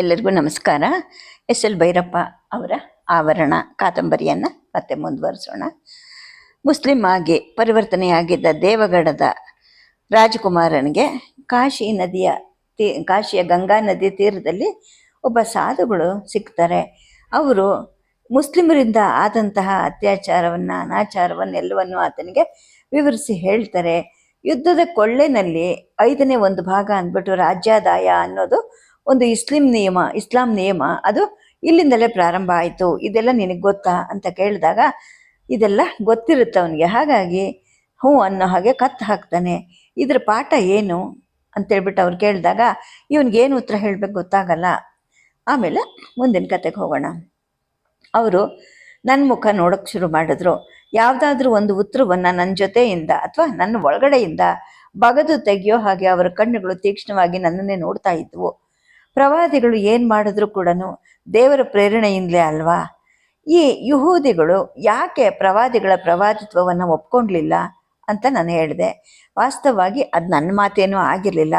ಎಲ್ಲರಿಗೂ ನಮಸ್ಕಾರ. S L Bhyrappa ಅವರ ಆವರಣ, ಕಾದಂಬರಿಯನ್ನು ಮತ್ತೆ ಮುಂದುವರಿಸೋಣ. ಮುಸ್ಲಿಂ ಆಗಿ ಪರಿವರ್ತನೆಯಾಗಿದ್ದ ದೇವಗಢದ ರಾಜಕುಮಾರನಿಗೆ ಕಾಶಿ ನದಿಯ ತೀ, ಕಾಶಿಯ ಗಂಗಾ ನದಿ ತೀರದಲ್ಲಿ ಒಬ್ಬ ಸಾಧುಗಳು ಸಿಗ್ತಾರೆ ಅವರು ಮುಸ್ಲಿಮರಿಂದ ಆದಂತಹ ಅತ್ಯಾಚಾರವನ್ನು, ಅನಾಚಾರವನ್ನು ಎಲ್ಲವನ್ನು ಆತನಿಗೆ ವಿವರಿಸಿ ಹೇಳ್ತಾರೆ. ಯುದ್ಧದ ಕೊಳ್ಳೆನಲ್ಲಿ ಐದನೇ ಒಂದು ಭಾಗ ಅಂದ್ಬಿಟ್ಟು ರಾಜ್ಯಾದಾಯ ಅನ್ನೋದು ಒಂದು ಇಸ್ಲಿಂ ನಿಯಮ, ಇಸ್ಲಾಂ ನಿಯಮ, ಅದು ಇಲ್ಲಿಂದಲೇ ಪ್ರಾರಂಭ ಆಯಿತು. ಇದೆಲ್ಲ ನಿನಗೆ ಗೊತ್ತಾ? ಅಂತ ಕೇಳಿದಾಗ, ಇದೆಲ್ಲ ಗೊತ್ತಿರುತ್ತೆ ಅವನಿಗೆ. ಹಾಗಾಗಿ ಹ್ಞೂ ಅನ್ನೋ ಹಾಗೆ ಕತ್ತು ಹಾಕ್ತಾನೆ. ಇದ್ರ ಪಾಠ ಏನು? ಅಂತೇಳ್ಬಿಟ್ಟು ಅವ್ರು ಕೇಳಿದಾಗ ಇವನಿಗೇನು ಉತ್ತರ ಹೇಳಬೇಕು ಗೊತ್ತಾಗಲ್ಲ. ಆಮೇಲೆ ಮುಂದಿನ ಕತೆಗೆ ಹೋಗೋಣ. ಅವರು ನನ್ನ ಮುಖ ನೋಡೋಕ್ಕೆ ಶುರು ಮಾಡಿದ್ರು. ಯಾವುದಾದ್ರೂ ಒಂದು ಉತ್ತರವನ್ನು ನನ್ನ ಜೊತೆಯಿಂದ ಅಥವಾ ನನ್ನ ಒಳಗಡೆಯಿಂದ ಬಗದು ತೆಗೆಯೋ ಹಾಗೆ ಅವರ ಕಣ್ಣುಗಳು ತೀಕ್ಷ್ಣವಾಗಿ ನನ್ನನ್ನೇ ನೋಡ್ತಾ ಇದ್ವು. ಪ್ರವಾದಿಗಳು ಏನು ಮಾಡಿದ್ರು ಕೂಡ ದೇವರ ಪ್ರೇರಣೆಯಿಂದಲೇ ಅಲ್ವಾ? ಈ ಯಹೂದಿಗಳು ಯಾಕೆ ಪ್ರವಾದಿಗಳ ಪ್ರವಾದಿತ್ವವನ್ನು ಒಪ್ಕೊಂಡ್ಲಿಲ್ಲ ಅಂತ ನಾನು ಹೇಳಿದೆ. ವಾಸ್ತವವಾಗಿ ಅದು ನನ್ನ ಮಾತೇನೂ ಆಗಿರಲಿಲ್ಲ.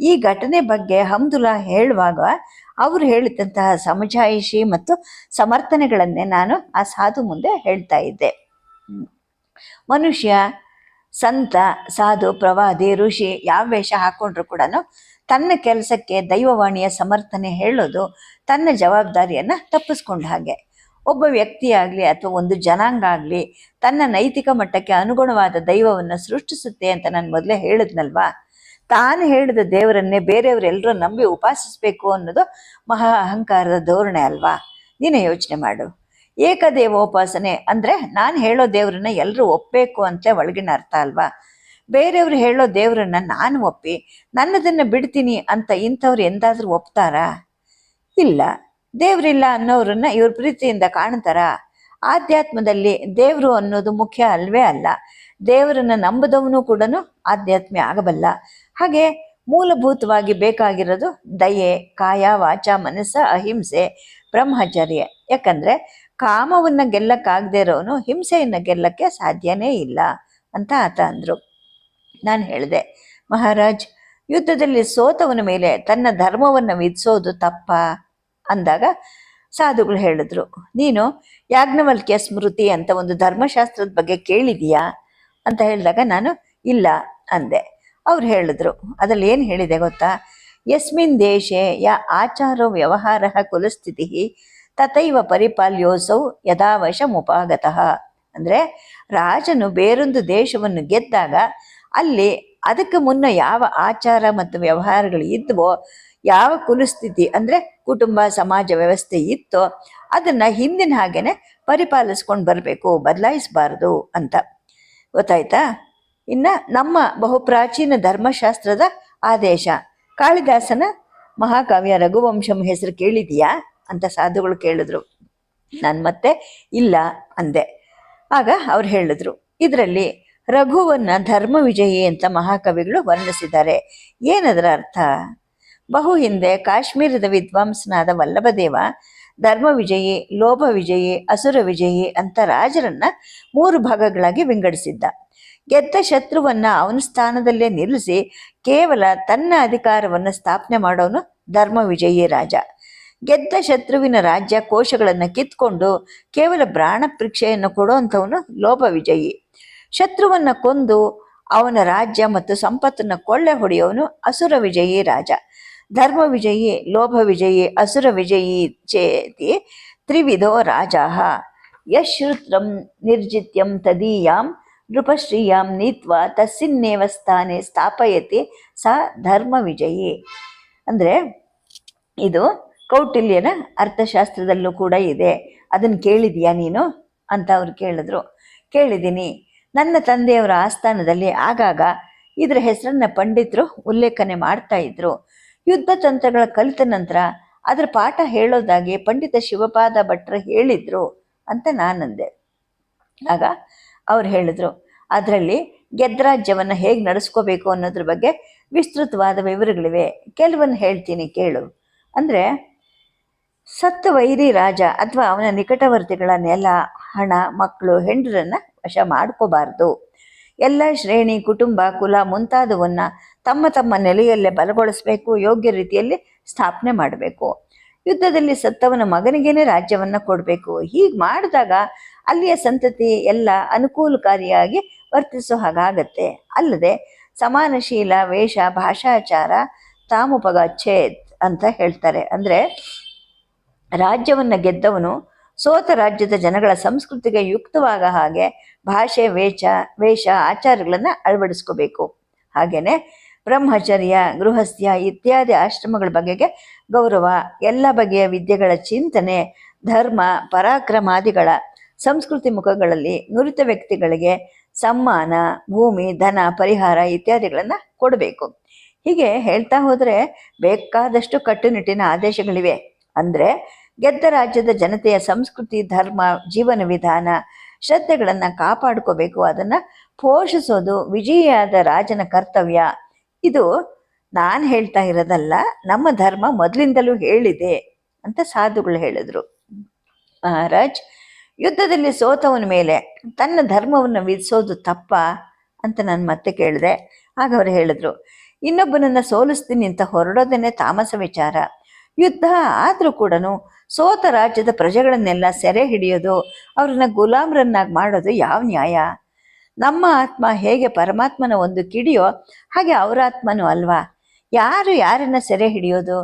ಈ ಘಟನೆ ಬಗ್ಗೆ ಹಮ್ದುಲ್ಲಾ ಹೇಳುವಾಗ ಅವರು ಹೇಳಿದಂತಹ ಸಮಜಾಯಿಷಿ ಮತ್ತು ಸಮರ್ಥನೆಗಳನ್ನೇ ನಾನು ಆ ಸಾಧು ಮುಂದೆ ಹೇಳ್ತಾ ಇದ್ದೆ. ಮನುಷ್ಯ, ಸಂತ, ಸಾಧು, ಪ್ರವಾದಿ, ಋಷಿ ಯಾವ ವೇಷ ಹಾಕೊಂಡ್ರು ಕೂಡ ತನ್ನ ಕೆಲಸಕ್ಕೆ ದೈವವಾಣಿಯ ಸಮರ್ಥನೆ ಹೇಳೋದು ತನ್ನ ಜವಾಬ್ದಾರಿಯನ್ನು ತಪ್ಪಿಸ್ಕೊಂಡ ಹಾಗೆ. ಒಬ್ಬ ವ್ಯಕ್ತಿಯಾಗಲಿ ಅಥವಾ ಒಂದು ಜನಾಂಗ ಆಗಲಿ ತನ್ನ ನೈತಿಕ ಮಟ್ಟಕ್ಕೆ ಅನುಗುಣವಾದ ದೈವವನ್ನು ಸೃಷ್ಟಿಸುತ್ತೆ ಅಂತ ನಾನು ಮೊದಲೇ ಹೇಳಿದ್ನಲ್ವಾ? ತಾನು ಹೇಳಿದ ದೇವರನ್ನೇ ಬೇರೆಯವರೆಲ್ಲರೂ ನಂಬಿ ಉಪಾಸಿಸಬೇಕು ಅನ್ನೋದು ಮಹಾ ಅಹಂಕಾರದ ಧೋರಣೆ ಅಲ್ವಾ? ನೀನು ಯೋಚನೆ ಮಾಡು. ಏಕದೇವೋಪಾಸನೆ ಅಂದರೆ ನಾನು ಹೇಳೋ ದೇವರನ್ನ ಎಲ್ಲರೂ ಒಪ್ಪಬೇಕು ಅಂತ ಒಳಗಿನ ಅರ್ಥ ಅಲ್ವಾ? ಬೇರೆಯವರು ಹೇಳೋ ದೇವರನ್ನ ನಾನು ಒಪ್ಪಿ ನನ್ನದನ್ನು ಬಿಡ್ತೀನಿ ಅಂತ ಇಂಥವ್ರು ಎಂದಾದರೂ ಒಪ್ತಾರಾ? ಇಲ್ಲ. ದೇವರಿಲ್ಲ ಅನ್ನೋರನ್ನ ಇವ್ರ ಪ್ರೀತಿಯಿಂದ ಕಾಣ್ತಾರ? ಆಧ್ಯಾತ್ಮದಲ್ಲಿ ದೇವರು ಅನ್ನೋದು ಮುಖ್ಯ ಅಲ್ವೇ ಅಲ್ಲ. ದೇವರನ್ನ ನಂಬದವನು ಕೂಡ ಆಧ್ಯಾತ್ಮ ಆಗಬಲ್ಲ. ಹಾಗೆ ಮೂಲಭೂತವಾಗಿ ಬೇಕಾಗಿರೋದು ದಯೆ, ಕಾಯ, ವಾಚ, ಮನಸ್ಸ, ಅಹಿಂಸೆ, ಬ್ರಹ್ಮಚರ್ಯ. ಯಾಕಂದ್ರೆ ಕಾಮವನ್ನ ಗೆಲ್ಲಕ್ಕಾಗದೇ ಇರೋನು, ಹಿಂಸೆಯನ್ನು ಗೆಲ್ಲಕ್ಕೆ ಸಾಧ್ಯನೇ ಇಲ್ಲ ಅಂತ ಆತ ಅಂದ್ರು. ನಾನು ಹೇಳಿದೆ, ಮಹಾರಾಜ್, ಯುದ್ಧದಲ್ಲಿ ಸೋತವನ ಮೇಲೆ ತನ್ನ ಧರ್ಮವನ್ನು ವಿಧಿಸೋದು ತಪ್ಪ? ಅಂದಾಗ ಸಾಧುಗಳು ಹೇಳಿದ್ರು, ನೀನು ಯಾಜ್ಞವಲ್ಕ್ಯ ಸ್ಮೃತಿ ಅಂತ ಒಂದು ಧರ್ಮಶಾಸ್ತ್ರದ ಬಗ್ಗೆ ಕೇಳಿದೀಯಾ? ಅಂತ ಹೇಳಿದಾಗ ನಾನು, ಇಲ್ಲ, ಅಂದೆ. ಅವ್ರು ಹೇಳಿದ್ರು, ಅದರಲ್ಲಿ ಏನು ಹೇಳಿದೆ ಗೊತ್ತಾ? ಯಸ್ಮಿನ್ ದೇಶೆ ಯಾ ಆಚಾರ ವ್ಯವಹಾರ ಕುಲಸ್ಥಿತಿ ತಥೈವ ಪರಿಪಾಲ್ಯೋಸೌ ಯಥಾವಶ ಮುಪಾಗತಃ ಅಂದರೆ ರಾಜನು ಬೇರೊಂದು ದೇಶವನ್ನು ಗೆದ್ದಾಗ ಅಲ್ಲಿ ಅದಕ್ಕೆ ಮುನ್ನ ಯಾವ ಆಚಾರ ಮತ್ತು ವ್ಯವಹಾರಗಳು ಇದ್ವೋ, ಯಾವ ಕುಲಸ್ಥಿತಿ ಅಂದರೆ ಕುಟುಂಬ, ಸಮಾಜ ವ್ಯವಸ್ಥೆ ಇತ್ತೋ, ಅದನ್ನು ಹಿಂದಿನ ಹಾಗೇನೆ ಪರಿಪಾಲಿಸ್ಕೊಂಡು ಬರಬೇಕು, ಬದಲಾಯಿಸಬಾರ್ದು ಅಂತ. ಗೊತ್ತಾಯ್ತಾ? ಇನ್ನು ನಮ್ಮ ಬಹುಪ್ರಾಚೀನ ಧರ್ಮಶಾಸ್ತ್ರದ ಆದೇಶ. ಕಾಳಿದಾಸನ ಮಹಾಕಾವ್ಯ ರಘುವಂಶಂ ಹೆಸರು ಕೇಳಿದೀಯಾ ಅಂತ ಸಾಧುಗಳು ಕೇಳಿದ್ರು. ನಾನು ಮತ್ತೆ ಇಲ್ಲ ಅಂದೆ. ಆಗ ಅವ್ರು ಹೇಳಿದ್ರು, ಇದರಲ್ಲಿ ರಘುವನ್ನ ಧರ್ಮ ವಿಜಯಿ ಅಂತ ಮಹಾಕವಿಗಳು ವರ್ಣಿಸಿದ್ದಾರೆ. ಏನದರ ಅರ್ಥ? ಬಹು ಹಿಂದೆ ಕಾಶ್ಮೀರದ ವಿದ್ವಾಂಸನಾದ ವಲ್ಲಭದೇವ ಧರ್ಮ ವಿಜಯಿ ಲೋಭ ವಿಜಯಿ ಅಸುರ ವಿಜಯಿ ಅಂತ ರಾಜರನ್ನ ಮೂರು ಭಾಗಗಳಾಗಿ ವಿಂಗಡಿಸಿದ್ದ. ಗೆದ್ದ ಶತ್ರುವನ್ನ ಅವನ ಸ್ಥಾನದಲ್ಲೇ ನಿಲ್ಲಿಸಿ ಕೇವಲ ತನ್ನ ಅಧಿಕಾರವನ್ನು ಸ್ಥಾಪನೆ ಮಾಡೋನು ಧರ್ಮ ವಿಜಯಿ ರಾಜ. ಗೆದ್ದ ಶತ್ರುವಿನ ರಾಜ್ಯ ಕೋಶಗಳನ್ನು ಕಿತ್ಕೊಂಡು ಕೇವಲ ಪ್ರಾಣ ಪರೀಕ್ಷೆಯನ್ನು ಕೊಡುವಂಥವನು ಲೋಭ ವಿಜಯಿ ಶತ್ರುವನ್ನ ಕೊಂದು ಅವನ ರಾಜ್ಯ ಮತ್ತು ಸಂಪತ್ತನ್ನು ಕೊಳ್ಳೆ ಹೊಡೆಯವನು ಅಸುರ ವಿಜಯಿ ರಾಜ. ಧರ್ಮ ವಿಜಯಿ, ಲೋಭ ವಿಜಯಿ, ಅಸುರ ವಿಜಯಿ ಚೇತಿ ತ್ರಿವಿಧೋ ರಾಜ ಯಶ್ರುತ್ರಂ ನಿರ್ಜಿತ್ಯಂ ತದೀಯಾಂ ನೃಪಶ್ರೀಯಾಂ ನೀತ್ವ ತಸ್ಸಿನ್ನೇವ ಸ್ಥಾನೆ ಸ್ಥಾಪಯತಿ ಸ ಧರ್ಮ ವಿಜಯಿ. ಅಂದರೆ ಇದು ಕೌಟಿಲ್ಯನ ಅರ್ಥಶಾಸ್ತ್ರದಲ್ಲೂ ಕೂಡ ಇದೆ. ಅದನ್ನು ಕೇಳಿದೀಯಾ ನೀನು? ಅಂತ ಅವ್ರು ಕೇಳಿದ್ರು. ಕೇಳಿದ್ದೀನಿ. ನನ್ನ ತಂದೆಯವರ ಆಸ್ಥಾನದಲ್ಲಿ ಆಗಾಗ ಇದರ ಹೆಸರನ್ನ ಪಂಡಿತರು ಉಲ್ಲೇಖನೆ ಮಾಡ್ತಾ ಇದ್ರು. ಯುದ್ಧ ತಂತ್ರಗಳ ಕಲಿತ ನಂತರ ಅದರ ಪಾಠ ಹೇಳೋದಾಗಿ ಪಂಡಿತ ಶಿವಪಾದ ಭಟ್ರು ಹೇಳಿದ್ರು ಅಂತ ನಾನಂದೆ. ಆಗ ಅವ್ರು ಹೇಳಿದ್ರು, ಅದರಲ್ಲಿ ಗೆದ್ರಾಜ್ಯವನ್ನು ಹೇಗೆ ನಡೆಸ್ಕೋಬೇಕು ಅನ್ನೋದ್ರ ಬಗ್ಗೆ ವಿಸ್ತೃತವಾದ ವಿವರಗಳಿವೆ. ಕೆಲವನ್ನು ಹೇಳ್ತೀನಿ ಕೇಳು. ಅಂದರೆ ಸತ್ತ ವೈರಿ ರಾಜ ಅಥವಾ ಅವನ ನಿಕಟವರ್ತಿಗಳ ನೆಲ ಹಣ ಮಕ್ಕಳು ಹೆಂಡರನ್ನ ವಶ ಮಾಡ್ಕೋಬಾರ್ದು. ಎಲ್ಲ ಶ್ರೇಣಿ, ಕುಟುಂಬ, ಕುಲ ಮುಂತಾದವನ್ನ ತಮ್ಮ ತಮ್ಮ ನೆಲೆಯಲ್ಲೇ ಬಲಗೊಳಿಸಬೇಕು, ಯೋಗ್ಯ ರೀತಿಯಲ್ಲಿ ಸ್ಥಾಪನೆ ಮಾಡಬೇಕು. ಯುದ್ಧದಲ್ಲಿ ಸತ್ತವನ ಮಗನಿಗೇನೆ ರಾಜ್ಯವನ್ನ ಕೊಡಬೇಕು. ಹೀಗೆ ಮಾಡಿದಾಗ ಅಲ್ಲಿಯ ಸಂತತಿ ಎಲ್ಲ ಅನುಕೂಲಕಾರಿಯಾಗಿ ವರ್ತಿಸೋ ಹಾಗಾಗತ್ತೆ. ಅಲ್ಲದೆ ಸಮಾನಶೀಲ ವೇಷ, ಭಾಷಾಚಾರ ತಾಮುಪಗಚ್ಛೇತ್ ಅಂತ ಹೇಳ್ತಾರೆ. ಅಂದ್ರೆ ರಾಜ್ಯವನ್ನ ಗೆದ್ದವನು ಸೋತ ರಾಜ್ಯದ ಜನಗಳ ಸಂಸ್ಕೃತಿಗೆ ಯುಕ್ತವಾದ ಹಾಗೆ ಭಾಷೆ, ವೇಷ ವೇಷ, ಆಚಾರಗಳನ್ನು ಅಳವಡಿಸ್ಕೋಬೇಕು. ಹಾಗೆಯೇ ಬ್ರಹ್ಮಚರ್ಯ, ಗೃಹಸ್ಥ್ಯ ಇತ್ಯಾದಿ ಆಶ್ರಮಗಳ ಬಗೆಗೆ ಗೌರವ, ಎಲ್ಲ ಬಗೆಯ ವಿದ್ಯೆಗಳ ಚಿಂತನೆ, ಧರ್ಮ, ಪರಾಕ್ರಮಾದಿಗಳ ಸಂಸ್ಕೃತಿ ಮುಖಗಳಲ್ಲಿ ನುರಿತ ವ್ಯಕ್ತಿಗಳಿಗೆ ಸಮ್ಮಾನ, ಭೂಮಿ, ಧನ, ಪರಿಹಾರ ಇತ್ಯಾದಿಗಳನ್ನು ಕೊಡಬೇಕು. ಹೀಗೆ ಹೇಳ್ತಾ ಹೋದರೆ ಬೇಕಾದಷ್ಟು ಕಟ್ಟುನಿಟ್ಟಿನ ಆದೇಶಗಳಿವೆ. ಅಂದ್ರೆ ಗೆದ್ದ ರಾಜ್ಯದ ಜನತೆಯ ಸಂಸ್ಕೃತಿ, ಧರ್ಮ, ಜೀವನ ವಿಧಾನ, ಶ್ರದ್ಧೆಗಳನ್ನು ಕಾಪಾಡ್ಕೋಬೇಕು. ಅದನ್ನ ಪೋಷಿಸೋದು ವಿಜಯಿಯಾದ ರಾಜನ ಕರ್ತವ್ಯ. ಇದು ನಾನು ಹೇಳ್ತಾ ಇರೋದಲ್ಲ, ನಮ್ಮ ಧರ್ಮ ಮೊದಲಿಂದಲೂ ಹೇಳಿದೆ ಅಂತ ಸಾಧುಗಳು ಹೇಳಿದ್ರು. ಮಹಾರಾಜ್, ಯುದ್ಧದಲ್ಲಿ ಸೋತವನ ಮೇಲೆ ತನ್ನ ಧರ್ಮವನ್ನು ವಿಧಿಸೋದು ತಪ್ಪ ಅಂತ ನಾನು ಮತ್ತೆ ಕೇಳಿದೆ. ಆಗ ಅವರು ಹೇಳಿದ್ರು, ಇನ್ನೊಬ್ಬನನ್ನ ಸೋಲಿಸ್ತೀನಿ ಅಂತ ಹೊರಡೋದನ್ನೇ ತಾಮಸ ವಿಚಾರ. ಯುದ್ಧ ಆದರೂ ಕೂಡ ಸೋತ ರಾಜ್ಯದ ಪ್ರಜೆಗಳನ್ನೆಲ್ಲ ಸೆರೆ ಹಿಡಿಯೋದು, ಅವ್ರನ್ನ ಗುಲಾಮ್ರನ್ನಾಗಿ ಮಾಡೋದು ಯಾವ ನ್ಯಾಯ? ನಮ್ಮ ಆತ್ಮ ಹೇಗೆ ಪರಮಾತ್ಮನ ಒಂದು ಕಿಡಿಯೋ ಹಾಗೆ ಅವರ ಆತ್ಮನೂ ಅಲ್ವಾ? ಯಾರು ಯಾರನ್ನ ಸೆರೆ ಹಿಡಿಯೋದು?